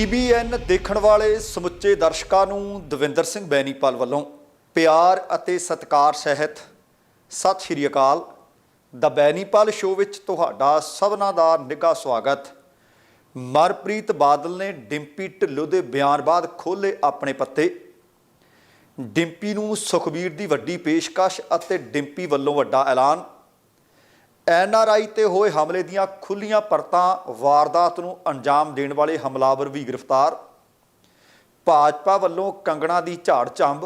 TBN ਦੇਖਣ ਵਾਲੇ ਸਮੁੱਚੇ ਦਰਸ਼ਕਾਂ ਨੂੰ ਦਵਿੰਦਰ ਸਿੰਘ ਬੈਨੀਪਾਲ ਵੱਲੋਂ ਪਿਆਰ ਅਤੇ ਸਤਿਕਾਰ ਸਹਿਤ ਸਤਿ ਸ਼੍ਰੀ ਅਕਾਲ। ਦਾ ਬੈਨੀਪਾਲ ਸ਼ੋਅ ਵਿੱਚ ਤੁਹਾਡਾ ਸਭਨਾਂ ਦਾ ਨਿੱਘਾ ਸਵਾਗਤ। ਮਨਪ੍ਰੀਤ ਬਾਦਲ ਨੇ ਡਿੰਪੀ ਢਿੱਲੋਂ ਦੇ ਬਿਆਨ ਬਾਅਦ ਖੋਲੇ ਆਪਣੇ ਪੱਤੇ। ਡਿੰਪੀ ਨੂੰ ਸੁਖਬੀਰ ਦੀ ਵੱਡੀ ਪੇਸ਼ਕਸ਼ ਅਤੇ ਡਿੰਪੀ ਵੱਲੋਂ ਵੱਡਾ ਐਲਾਨ। ਐੱਨ ਆਰ ਆਈ ਤੇ ਹੋਏ ਹਮਲੇ ਦੀਆਂ ਖੁੱਲੀਆਂ ਪਰਤਾਂ ਵਾਰਦਾਤ ਨੂੰ ਅੰਜਾਮ ਦੇਣ ਵਾਲੇ ਹਮਲਾਵਰ ਵੀ ਗ੍ਰਿਫਤਾਰ। ਭਾਜਪਾ ਵੱਲੋਂ ਕੰਗਣਾ ਦੀ ਝਾੜ ਝੰਬ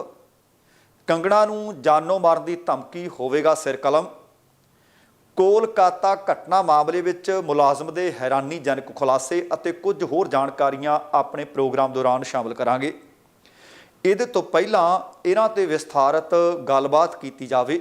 ਕੰਗਣਾ ਨੂੰ ਜਾਨੋਂ ਮਾਰਨ ਦੀ ਧਮਕੀ ਹੋਵੇਗਾ ਸਿਰ ਕਲਮ ਕੋਲਕਾਤਾ ਘਟਨਾ ਮਾਮਲੇ ਵਿੱਚ ਮੁਲਾਜ਼ਮ ਦੇ ਹੈਰਾਨੀਜਨਕ ਖੁਲਾਸੇ ਅਤੇ ਕੁਝ ਹੋਰ ਜਾਣਕਾਰੀਆਂ ਆਪਣੇ ਪ੍ਰੋਗਰਾਮ ਦੌਰਾਨ ਸ਼ਾਮਲ ਕਰਾਂਗੇ। ਇਹਦੇ ਤੋਂ ਪਹਿਲਾਂ ਇਹਨਾਂ ਤੇ ਵਿਸਥਾਰਤ ਗੱਲਬਾਤ ਕੀਤੀ ਜਾਵੇ।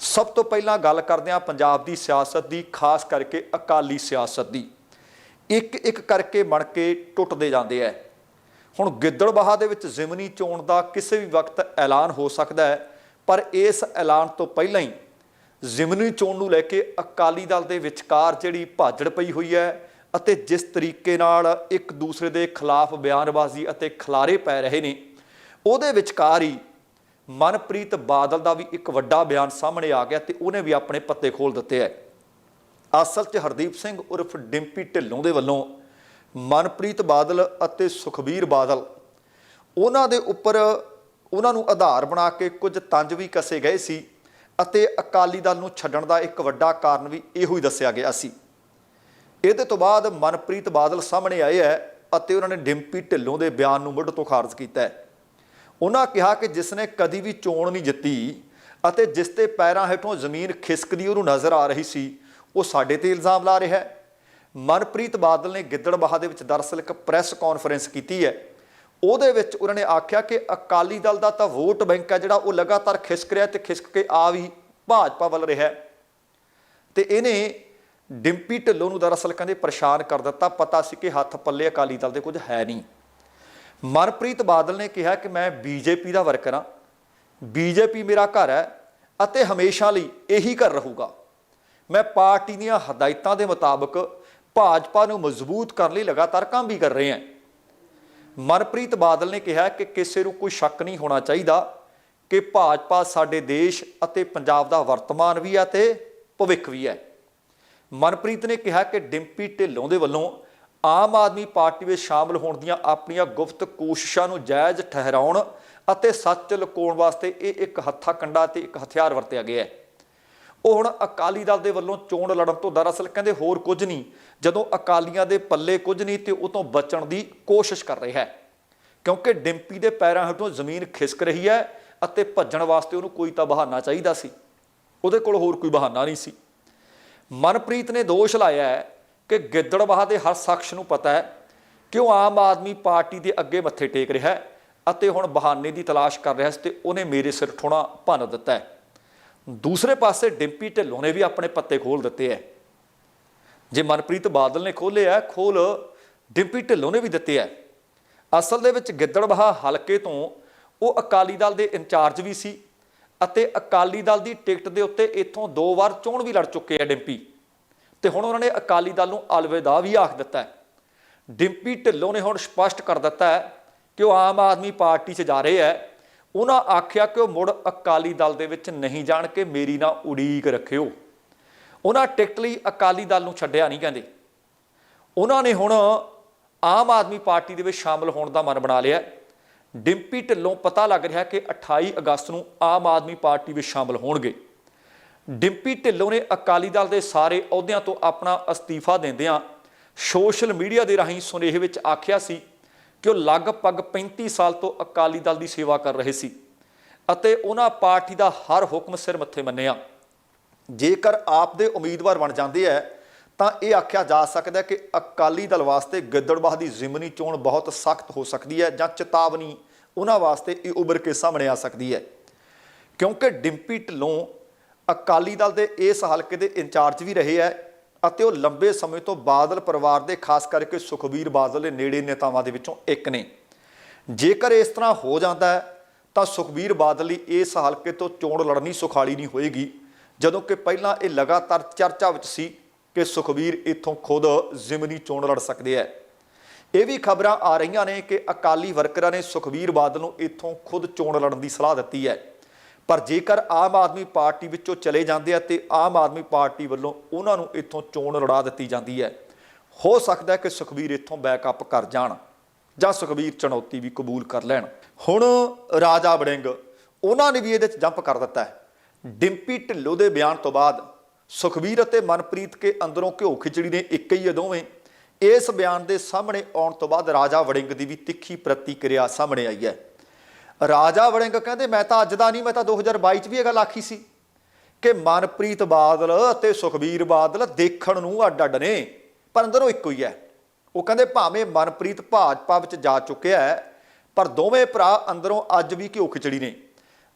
ਸਭ ਤੋਂ ਪਹਿਲਾਂ ਗੱਲ ਕਰਦੇ ਹਾਂ ਪੰਜਾਬ ਦੀ ਸਿਆਸਤ ਦੀ, ਖਾਸ ਕਰਕੇ ਅਕਾਲੀ ਸਿਆਸਤ ਦੀ। ਇੱਕ ਇੱਕ ਕਰਕੇ ਬਣ ਕੇ ਟੁੱਟਦੇ ਜਾਂਦੇ ਐ। ਹੁਣ ਗਿੱਦੜਬਾਹਾ ਦੇ ਵਿੱਚ ਜ਼ਿਮਨੀ ਚੋਣ ਦਾ ਕਿਸੇ ਵੀ ਵਕਤ ਐਲਾਨ ਹੋ ਸਕਦਾ ਹੈ ਪਰ ਇਸ ਐਲਾਨ ਤੋਂ ਪਹਿਲਾਂ ਹੀ ਜ਼ਿਮਨੀ ਚੋਣ ਨੂੰ ਲੈ ਕੇ ਅਕਾਲੀ ਦਲ ਦੇ ਵਿਚਕਾਰ ਜਿਹੜੀ ਭਾਜੜ ਪਈ ਹੋਈ ਹੈ ਅਤੇ ਜਿਸ ਤਰੀਕੇ ਨਾਲ ਇੱਕ ਦੂਸਰੇ ਦੇ ਖਿਲਾਫ ਬਿਆਨਬਾਜ਼ੀ ਅਤੇ ਖਲਾਰੇ ਪੈ ਰਹੇ ਨੇ, ਉਹਦੇ ਵਿਚਕਾਰ ਹੀ ਮਨਪ੍ਰੀਤ ਬਾਦਲ ਦਾ ਵੀ ਇੱਕ ਵੱਡਾ ਬਿਆਨ ਸਾਹਮਣੇ ਆ ਗਿਆ ਤੇ ਉਹਨੇ ਵੀ ਆਪਣੇ ਪੱਤੇ ਖੋਲ ਦਿੱਤੇ ਐ ਅਸਲ 'ਚ ਹਰਦੀਪ ਸਿੰਘ ਉਰਫ ਡਿੰਪੀ ਢਿੱਲੋਂ ਦੇ ਵੱਲੋਂ ਮਨਪ੍ਰੀਤ ਬਾਦਲ ਅਤੇ ਸੁਖਬੀਰ ਬਾਦਲ ਉਹਨਾਂ ਦੇ ਉੱਪਰ ਉਹਨਾਂ ਨੂੰ ਆਧਾਰ ਬਣਾ ਕੇ ਕੁਝ ਤੰਜ ਵੀ ਕਸੇ ਗਏ ਸੀ ਅਤੇ ਅਕਾਲੀ ਦਲ ਨੂੰ ਛੱਡਣ ਦਾ ਇੱਕ ਵੱਡਾ ਕਾਰਨ ਵੀ ਇਹੋ ਹੀ ਦੱਸਿਆ ਗਿਆ ਸੀ। ਇਹਦੇ ਤੋਂ ਬਾਅਦ ਮਨਪ੍ਰੀਤ ਬਾਦਲ ਸਾਹਮਣੇ ਆਏ ਹੈ ਅਤੇ ਉਹਨਾਂ ਨੇ ਡਿੰਪੀ ਢਿੱਲੋਂ ਦੇ ਬਿਆਨ ਨੂੰ ਮੁੱਢ ਤੋਂ ਖਾਰਜ ਕੀਤਾ ਹੈ। ਉਹਨਾਂ ਕਿਹਾ ਕਿ ਜਿਸ ਨੇ ਕਦੀ ਵੀ ਚੋਣ ਨਹੀਂ ਜਿੱਤੀ ਅਤੇ ਜਿਸ ਤੇ ਪੈਰਾਂ ਹੇਠੋਂ ਜ਼ਮੀਨ ਖਿਸਕਦੀ ਉਹਨੂੰ ਨਜ਼ਰ ਆ ਰਹੀ ਸੀ, ਉਹ ਸਾਡੇ ਤੇ ਇਲਜ਼ਾਮ ਲਾ ਰਿਹਾ ਹੈ। ਮਨਪ੍ਰੀਤ ਬਾਦਲ ਨੇ ਗਿੱਦੜਬਾਹਾ ਦੇ ਵਿੱਚ ਦਰਅਸਲ ਇੱਕ ਪ੍ਰੈਸ ਕਾਨਫਰੰਸ ਕੀਤੀ ਹੈ। ਉਹਦੇ ਵਿੱਚ ਉਹਨਾਂ ਨੇ ਆਖਿਆ ਕਿ ਅਕਾਲੀ ਦਲ ਦਾ ਤਾਂ ਵੋਟ ਬੈਂਕ ਹੈ ਜਿਹੜਾ ਉਹ ਲਗਾਤਾਰ ਖਿਸਕ ਰਿਹਾ ਤੇ ਖਿਸਕ ਕੇ ਆ ਵੀ ਭਾਜਪਾ ਵੱਲ ਰਿਹਾ ਹੈ। ਤੇ ਇਹਨੇ ਡਿੰਪੀ ਢਿੱਲੋਂ ਨੂੰ ਦਰਅਸਲ ਕਹਿੰਦੇ ਪਰੇਸ਼ਾਨ ਕਰ ਦਿੱਤਾ। ਪਤਾ ਸੀ ਕਿ ਹੱਥ ਪੱਲੇ ਅਕਾਲੀ ਦਲ ਦੇ ਕੁਝ ਹੈ ਨਹੀਂ। ਮਨਪ੍ਰੀਤ ਬਾਦਲ ਨੇ ਕਿਹਾ ਕਿ ਮੈਂ ਬੀਜੇਪੀ ਦਾ ਵਰਕਰ ਹਾਂ। ਬੀਜੇਪੀ ਮੇਰਾ ਘਰ ਹੈ ਅਤੇ ਹਮੇਸ਼ਾ ਲਈ ਇਹੀ ਘਰ ਰਹੂਗਾ। ਮੈਂ ਪਾਰਟੀ ਦੀਆਂ ਹਦਾਇਤਾਂ ਦੇ ਮੁਤਾਬਕ ਭਾਜਪਾ ਨੂੰ ਮਜ਼ਬੂਤ ਕਰਨ ਲਈ ਲਗਾਤਾਰ ਕੰਮ ਵੀ ਕਰ ਰਹੇ ਹਾਂ। ਮਨਪ੍ਰੀਤ ਬਾਦਲ ਨੇ ਕਿਹਾ ਕਿ ਕਿਸੇ ਨੂੰ ਕੋਈ ਸ਼ੱਕ ਨਹੀਂ ਹੋਣਾ ਚਾਹੀਦਾ ਕਿ ਭਾਜਪਾ ਸਾਡੇ ਦੇਸ਼ ਅਤੇ ਪੰਜਾਬ ਦਾ ਵਰਤਮਾਨ ਵੀ ਹੈ ਤੇ ਭਵਿੱਖ ਵੀ ਹੈ। ਮਨਪ੍ਰੀਤ ਨੇ ਕਿਹਾ ਕਿ ਡਿੰਪੀ ਢਿੱਲੋਂ ਦੇ ਵੱਲੋਂ ਆਮ ਆਦਮੀ ਪਾਰਟੀ ਵਿੱਚ ਸ਼ਾਮਲ ਹੋਣ ਦੀਆਂ ਆਪਣੀਆਂ ਗੁਪਤ ਕੋਸ਼ਿਸ਼ਾਂ ਨੂੰ ਜਾਇਜ਼ ਠਹਿਰਾਉਣ ਅਤੇ ਸੱਚ ਲੁਕਾਉਣ ਵਾਸਤੇ ਇਹ ਇੱਕ ਹੱਥਾ ਕੰਡਾ ਤੇ ਇੱਕ ਹਥਿਆਰ ਵਰਤਿਆ ਗਿਆ ਹੈ। ਉਹ ਹੁਣ ਅਕਾਲੀ ਦਲ ਦੇ ਵੱਲੋਂ ਚੋਣ ਲੜਨ ਤੋਂ ਦਰਅਸਲ ਕਹਿੰਦੇ ਹੋਰ ਕੁਝ ਨਹੀਂ, ਜਦੋਂ ਅਕਾਲੀਆਂ ਦੇ ਪੱਲੇ ਕੁਝ ਨਹੀਂ ਤੇ ਉਹ ਤੋਂ ਬਚਣ ਦੀ ਕੋਸ਼ਿਸ਼ ਕਰ ਰਿਹਾ ਹੈ। ਕਿਉਂਕਿ ਡਿੰਪੀ ਦੇ ਪੈਰਾਂ ਹੇਠੋਂ ਜ਼ਮੀਨ ਖਿਸਕ ਰਹੀ ਹੈ ਅਤੇ ਭੱਜਣ ਵਾਸਤੇ ਉਹਨੂੰ ਕੋਈ ਤਾਂ ਬਹਾਨਾ ਚਾਹੀਦਾ ਸੀ। ਉਹਦੇ ਕੋਲ ਹੋਰ ਕੋਈ ਬਹਾਨਾ ਨਹੀਂ ਸੀ। ਮਨਪ੍ਰੀਤ ਨੇ ਦੋਸ਼ ਲਾਇਆ ਹੈ ਕਿ ਗਿੱਦੜਬਾਹਾ ਦੇ ਹਰ ਸ਼ਖਸ ਨੂੰ ਪਤਾ ਹੈ ਕਿ ਉਹ ਆਮ ਆਦਮੀ ਪਾਰਟੀ ਦੇ ਅੱਗੇ ਮੱਥੇ ਟੇਕ ਰਿਹਾ ਹੈ ਅਤੇ ਹੁਣ ਬਹਾਨੇ ਦੀ ਤਲਾਸ਼ ਕਰ ਰਿਹਾ ਸੀ ਤੇ ਉਹਨੇ ਮੇਰੇ ਸਿਰ ਠੋਣਾ ਭੰਨ ਦਿੱਤਾ ਹੈ। ਦੂਸਰੇ ਪਾਸੇ ਡਿੰਪੀ ਢਿੱਲੋਂ ਨੇ ਵੀ ਆਪਣੇ ਪੱਤੇ ਖੋਲ ਦਿੱਤੇ ਹੈ। ਜੇ ਮਨਪ੍ਰੀਤ ਬਾਦਲ ਨੇ ਖੋਲੇ ਆ ਖੋਲ ਡਿੰਪੀ ਢਿੱਲੋਂ ਨੇ ਵੀ ਦਿੱਤੇ ਹੈ। ਅਸਲ ਦੇ ਵਿੱਚ ਗਿੱਦੜਬਾਹਾ ਹਲਕੇ ਤੋਂ ਉਹ ਅਕਾਲੀ ਦਲ ਦੇ ਇੰਚਾਰਜ ਵੀ ਸੀ ਅਤੇ ਅਕਾਲੀ ਦਲ ਦੀ ਟਿਕਟ ਦੇ ਉੱਤੇ ਇੱਥੋਂ ਦੋ ਵਾਰ ਚੋਣ ਵੀ ਲੜ ਚੁੱਕੇ ਆ ਡਿੰਪੀ। ਤੇ ਹੁਣ ਉਹਨਾਂ ਨੇ ਅਕਾਲੀ ਦਲ ਨੂੰ ਅਲਵਿਦਾ ਵੀ ਆਖ ਦਿੱਤਾ ਹੈ। ਡਿੰਪੀ ਢਿੱਲੋਂ ਨੇ ਹੁਣ ਸਪਸ਼ਟ ਕਰ ਦਿੱਤਾ ਹੈ ਕਿ ਉਹ ਆਮ ਆਦਮੀ ਪਾਰਟੀ 'ਚ ਜਾ ਰਹੇ ਹੈ। ਉਹਨਾਂ ਆਖਿਆ ਕਿ ਉਹ ਮੁੜ ਅਕਾਲੀ ਦਲ ਦੇ ਵਿੱਚ ਨਹੀਂ ਜਾਣ ਕੇ ਮੇਰੀ ਨਾ ਉਡੀਕ ਰੱਖਿਓ। ਉਹਨਾਂ ਟਿਕਟ ਲਈ ਅਕਾਲੀ ਦਲ ਨੂੰ ਛੱਡਿਆ ਨਹੀਂ ਕਹਿੰਦੇ। ਉਹਨਾਂ ਨੇ ਹੁਣ ਆਮ ਆਦਮੀ ਪਾਰਟੀ ਦੇ ਵਿੱਚ ਸ਼ਾਮਲ ਹੋਣ ਦਾ ਮਨ ਬਣਾ ਲਿਆ ਡਿੰਪੀ ਢਿੱਲੋਂ ਪਤਾ ਲੱਗ ਰਿਹਾ ਕਿ 28 ਅਗਸਤ ਨੂੰ ਆਮ ਆਦਮੀ ਪਾਰਟੀ ਵਿੱਚ ਸ਼ਾਮਲ ਹੋਣਗੇ। ਡਿੰਪੀ ਢਿੱਲੋਂ ਨੇ ਅਕਾਲੀ ਦਲ ਦੇ ਸਾਰੇ ਅਹੁਦਿਆਂ ਤੋਂ ਆਪਣਾ ਅਸਤੀਫਾ ਦਿੰਦਿਆਂ ਸੋਸ਼ਲ ਮੀਡੀਆ ਦੇ ਰਾਹੀਂ ਸੁਨੇਹੇ ਵਿੱਚ ਆਖਿਆ ਸੀ ਕਿ ਉਹ ਲਗਭਗ 35 ਸਾਲ ਤੋਂ ਅਕਾਲੀ ਦਲ ਦੀ ਸੇਵਾ ਕਰ ਰਹੇ ਸੀ ਅਤੇ ਉਹਨਾਂ ਪਾਰਟੀ ਦਾ ਹਰ ਹੁਕਮ ਸਿਰ ਮੱਥੇ ਮੰਨਿਆ। ਜੇਕਰ ਆਪ ਦੇ ਉਮੀਦਵਾਰ ਬਣ ਜਾਂਦੇ ਹੈ ਤਾਂ ਇਹ ਆਖਿਆ ਜਾ ਸਕਦਾ ਕਿ ਅਕਾਲੀ ਦਲ ਵਾਸਤੇ ਗਿੱਦੜਬਾਹ ਦੀ ਜ਼ਿਮਨੀ ਚੋਣ ਬਹੁਤ ਸਖਤ ਹੋ ਸਕਦੀ ਹੈ ਜਾਂ ਚੇਤਾਵਨੀ ਉਹਨਾਂ ਵਾਸਤੇ ਇਹ ਉਭਰ ਕੇ ਸਾਹਮਣੇ ਆ ਸਕਦੀ ਹੈ ਕਿਉਂਕਿ ਡਿੰਪੀ ਢਿੱਲੋਂ ਅਕਾਲੀ ਦਲ ਦੇ ਇਸ ਹਲਕੇ ਦੇ ਇੰਚਾਰਜ ਵੀ ਰਹੇ ਹੈ ਅਤੇ ਉਹ ਲੰਬੇ ਸਮੇਂ ਤੋਂ ਬਾਦਲ ਪਰਿਵਾਰ ਦੇ, ਖਾਸ ਕਰਕੇ ਸੁਖਬੀਰ ਬਾਦਲ ਦੇ ਨੇੜੇ ਨੇਤਾਵਾਂ ਦੇ ਵਿੱਚੋਂ ਇੱਕ ਨੇ। ਜੇਕਰ ਇਸ ਤਰ੍ਹਾਂ ਹੋ ਜਾਂਦਾ ਹੈ, ਤਾਂ ਸੁਖਬੀਰ ਬਾਦਲ ਲਈ ਇਸ ਹਲਕੇ ਤੋਂ ਚੋਣ ਲੜਨੀ ਸੁਖਾਲੀ ਨਹੀਂ ਹੋਏਗੀ, ਜਦੋਂ ਕਿ ਪਹਿਲਾਂ ਇਹ ਲਗਾਤਾਰ ਚਰਚਾ ਵਿੱਚ ਸੀ ਕਿ ਸੁਖਬੀਰ ਇੱਥੋਂ ਖੁਦ ਜ਼ਿਮਨੀ ਚੋਣ ਲੜ ਸਕਦੇ ਹੈ ਇਹ ਵੀ ਖਬਰਾਂ ਆ ਰਹੀਆਂ ਨੇ ਕਿ ਅਕਾਲੀ ਵਰਕਰਾਂ ਨੇ ਸੁਖਬੀਰ ਬਾਦਲ ਨੂੰ ਇੱਥੋਂ ਖੁਦ ਚੋਣ ਲੜਨ ਦੀ ਸਲਾਹ ਦਿੱਤੀ ਹੈ। ਪਰ ਜੇਕਰ ਆਮ ਆਦਮੀ ਪਾਰਟੀ ਵਿੱਚੋਂ ਚਲੇ ਜਾਂਦੇ ਆ ਤੇ ਆਮ ਆਦਮੀ ਪਾਰਟੀ ਵੱਲੋਂ ਉਹਨਾਂ ਨੂੰ ਇੱਥੋਂ ਚੋਣ ਲੜਾ ਦਿੱਤੀ ਜਾਂਦੀ ਹੈ, ਹੋ ਸਕਦਾ ਹੈ ਕਿ ਸੁਖਬੀਰ ਇੱਥੋਂ ਬੈਕਅਪ ਕਰ ਜਾਣ ਜਾਂ ਸੁਖਬੀਰ ਚੁਣੌਤੀ ਵੀ ਕਬੂਲ ਕਰ ਲੈਣ। ਹੁਣ ਰਾਜਾ ਵੜਿੰਗ, ਉਹਨਾਂ ਨੇ ਵੀ ਇਹਦੇ 'ਚ ਜੰਪ ਕਰ ਦਿੱਤਾ ਹੈ। ਡਿੰਪੀ ਢਿੱਲੋਂ ਦੇ ਬਿਆਨ ਤੋਂ ਬਾਅਦ ਸੁਖਬੀਰ ਅਤੇ ਮਨਪ੍ਰੀਤ ਕੇ ਅੰਦਰੋਂ ਘਿਓ ਖਿਚੜੀ ਨੇ ਇੱਕ ਹੀ ਹੈ ਦੋਵੇਂ, ਇਸ ਬਿਆਨ ਦੇ ਸਾਹਮਣੇ ਆਉਣ ਤੋਂ ਬਾਅਦ ਰਾਜਾ ਵੜਿੰਗ ਦੀ ਵੀ ਤਿੱਖੀ ਪ੍ਰਤੀਕਿਰਿਆ ਸਾਹਮਣੇ ਆਈ ਹੈ। ਰਾਜਾ ਵੜਿੰਗ ਕਹਿੰਦੇ, ਮੈਂ ਤਾਂ ਅੱਜ ਦਾ ਨਹੀਂ, ਮੈਂ ਤਾਂ 2022 ਚ ਵੀ ਇਹ ਗੱਲ ਆਖੀ ਸੀ ਕਿ ਮਨਪ੍ਰੀਤ ਬਾਦਲ ਅਤੇ ਸੁਖਬੀਰ ਬਾਦਲ ਦੇਖਣ ਨੂੰ ਅੱਡ ਅੱਡ ਨੇ, ਪਰ ਅੰਦਰੋਂ ਇੱਕੋ ਹੀ ਹੈ। ਉਹ ਕਹਿੰਦੇ, ਭਾਵੇਂ ਮਨਪ੍ਰੀਤ ਭਾਜਪਾ ਵਿੱਚ ਜਾ ਚੁੱਕਿਆ ਹੈ, ਪਰ ਦੋਵੇਂ ਭਰਾ ਅੰਦਰੋਂ ਅੱਜ ਵੀ ਘਿਓ ਖਿਚੜੀ ਨੇ।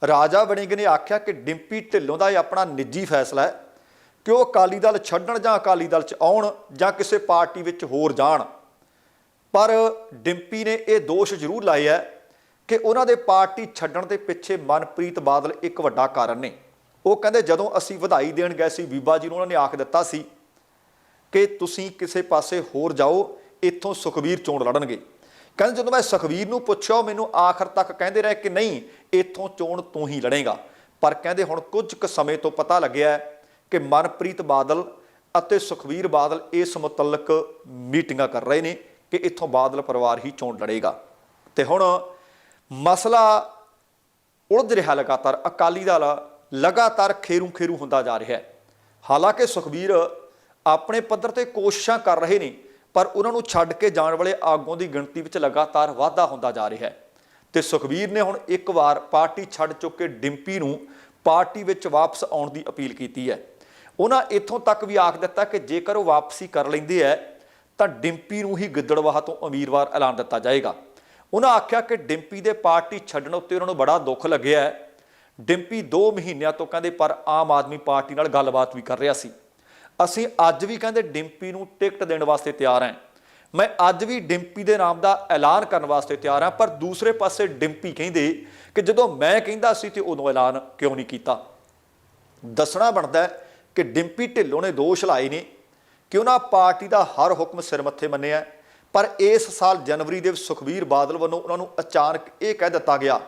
ਰਾਜਾ ਵੜਿੰਗ ਨੇ ਆਖਿਆ ਕਿ ਡਿੰਪੀ ਢਿੱਲੋਂ ਦਾ ਇਹ ਆਪਣਾ ਨਿੱਜੀ ਫੈਸਲਾ ਹੈ ਕਿ ਉਹ ਅਕਾਲੀ ਦਲ ਛੱਡਣ ਜਾਂ ਅਕਾਲੀ ਦਲ 'ਚ ਆਉਣ ਜਾਂ ਕਿਸੇ ਪਾਰਟੀ ਵਿੱਚ ਹੋਰ ਜਾਣ। ਪਰ ਡਿੰਪੀ ਨੇ ਇਹ ਦੋਸ਼ ਜ਼ਰੂਰ ਲਾਇਆ ਕਿ ਉਹਨਾਂ ਦੇ ਪਾਰਟੀ ਛੱਡਣ ਦੇ ਪਿੱਛੇ ਮਨਪ੍ਰੀਤ ਬਾਦਲ ਇੱਕ ਵੱਡਾ ਕਾਰਨ ਨੇ। ਉਹ ਕਹਿੰਦੇ ਜਦੋਂ ਅਸੀਂ ਵਧਾਈ ਦੇਣ ਗਏ ਸੀ, ਬੀਬਾ ਜੀ ਨੂੰ ਉਹਨਾਂ ਨੇ ਆਖ ਦਿੱਤਾ ਸੀ ਕਿ ਤੁਸੀਂ ਕਿਸੇ ਪਾਸੇ ਹੋਰ ਜਾਓ, ਇੱਥੋਂ ਸੁਖਵੀਰ ਚੋਣ ਲੜਨਗੇ। ਕਹਿੰਦੇ ਜਦੋਂ ਮੈਂ ਸੁਖਵੀਰ ਨੂੰ ਪੁੱਛਿਆ ਮੈਨੂੰ ਆਖਰ ਤੱਕ ਕਹਿੰਦੇ ਰਹੇ ਕਿ ਨਹੀਂ, ਇੱਥੋਂ ਚੋਣ ਤੂੰ ਹੀ ਲੜੇਗਾ। ਪਰ ਕਹਿੰਦੇ ਹੁਣ ਕੁਝ ਕੁ ਸਮੇਂ ਤੋਂ ਪਤਾ ਲੱਗਿਆ ਕਿ ਮਨਪ੍ਰੀਤ ਬਾਦਲ ਅਤੇ ਸੁਖਵੀਰ ਬਾਦਲ ਇਸ ਮੁਤਲਕ ਮੀਟਿੰਗਾਂ ਕਰ ਰਹੇ ਨੇ ਕਿ ਇੱਥੋਂ ਬਾਦਲ ਪਰਿਵਾਰ ਹੀ ਚੋਣ ਲੜੇਗਾ। ਤੇ ਹੁਣ ਮਸਲਾ ਉਲਝ ਰਿਹਾ ਲਗਾਤਾਰ, ਅਕਾਲੀ ਦਲ ਲਗਾਤਾਰ ਖੇਰੂ ਖੇਰੂ ਹੁੰਦਾ ਜਾ ਰਿਹਾ ਹੈ। ਹਾਲਾਂਕਿ ਸੁਖਬੀਰ ਆਪਣੇ ਪੱਧਰ ਤੇ ਕੋਸ਼ਿਸ਼ਾਂ ਕਰ ਰਹੇ ਨੇ, ਪਰ ਉਹਨਾਂ ਨੂੰ ਛੱਡ ਕੇ ਜਾਣ ਵਾਲੇ ਆਗੂਆਂ ਦੀ ਗਿਣਤੀ ਵਿੱਚ ਲਗਾਤਾਰ ਵਾਧਾ ਹੁੰਦਾ ਜਾ ਰਿਹਾ ਹੈ। ਤੇ ਸੁਖਬੀਰ ਨੇ ਹੁਣ ਇੱਕ ਵਾਰ ਪਾਰਟੀ ਛੱਡ ਚੁੱਕ ਕੇ ਡਿੰਪੀ ਨੂੰ ਪਾਰਟੀ ਵਿੱਚ ਵਾਪਸ ਆਉਣ ਦੀ ਅਪੀਲ ਕੀਤੀ ਹੈ। ਉਹਨਾਂ ਇੱਥੋਂ ਤੱਕ ਵੀ ਆਖ ਦਿੱਤਾ ਕਿ ਜੇਕਰ ਉਹ ਵਾਪਸੀ ਕਰ ਲੈਂਦੇ ਹੈ, ਤਾਂ ਡਿੰਪੀ ਨੂੰ ਹੀ ਗਿੱਦੜਵਾਹ ਤੋਂ ਉਮੀਦਵਾਰ ਐਲਾਨ ਦਿੱਤਾ ਜਾਏਗਾ। ਉਹਨਾਂ ਆਖਿਆ ਕਿ ਡਿੰਪੀ ਦੇ ਪਾਰਟੀ ਛੱਡਣ ਉੱਤੇ ਉਹਨਾਂ ਨੂੰ ਬੜਾ ਦੁੱਖ ਲੱਗਿਆ ਡਿੰਪੀ 2 ਮਹੀਨਿਆਂ ਤੋਂ ਕਹਿੰਦੇ ਪਰ ਆਮ ਆਦਮੀ ਪਾਰਟੀ ਨਾਲ ਗੱਲਬਾਤ ਵੀ ਕਰ ਰਿਹਾ ਸੀ। ਅਸੀਂ ਅੱਜ ਵੀ ਕਹਿੰਦੇ ਡਿੰਪੀ ਨੂੰ ਟਿਕਟ ਦੇਣ ਵਾਸਤੇ ਤਿਆਰ ਹਾਂ। ਮੈਂ ਅੱਜ ਵੀ ਡਿੰਪੀ ਦੇ ਨਾਮ ਦਾ ਐਲਾਨ ਕਰਨ ਵਾਸਤੇ ਤਿਆਰ ਹਾਂ, ਪਰ ਦੂਸਰੇ ਪਾਸੇ ਡਿੰਪੀ ਕਹਿੰਦੇ ਕਿ ਜਦੋਂ ਮੈਂ ਕਹਿੰਦਾ ਸੀ ਤੇ ਉਦੋਂ ਐਲਾਨ ਕਿਉਂ ਨਹੀਂ ਕੀਤਾ। ਦੱਸਣਾ ਬਣਦਾ ਕਿ ਡਿੰਪੀ ਢਿੱਲੋਂ ਨੇ ਦੋਸ਼ ਲਾਏ ਨੇ ਕਿ ਉਹਨਾਂ ਪਾਰਟੀ ਦਾ ਹਰ ਹੁਕਮ ਸਿਰ ਮੱਥੇ ਮੰਨਿਆ ਪਰ ਇਸ ਸਾਲ ਜਨਵਰੀ ਦੇ ਵਿੱਚ ਸੁਖਬੀਰ ਬਾਦਲ ਵੱਲੋਂ ਉਹਨਾਂ ਨੂੰ ਅਚਾਨਕ ਇਹ ਕਹਿ ਦਿੱਤਾ ਗਿਆ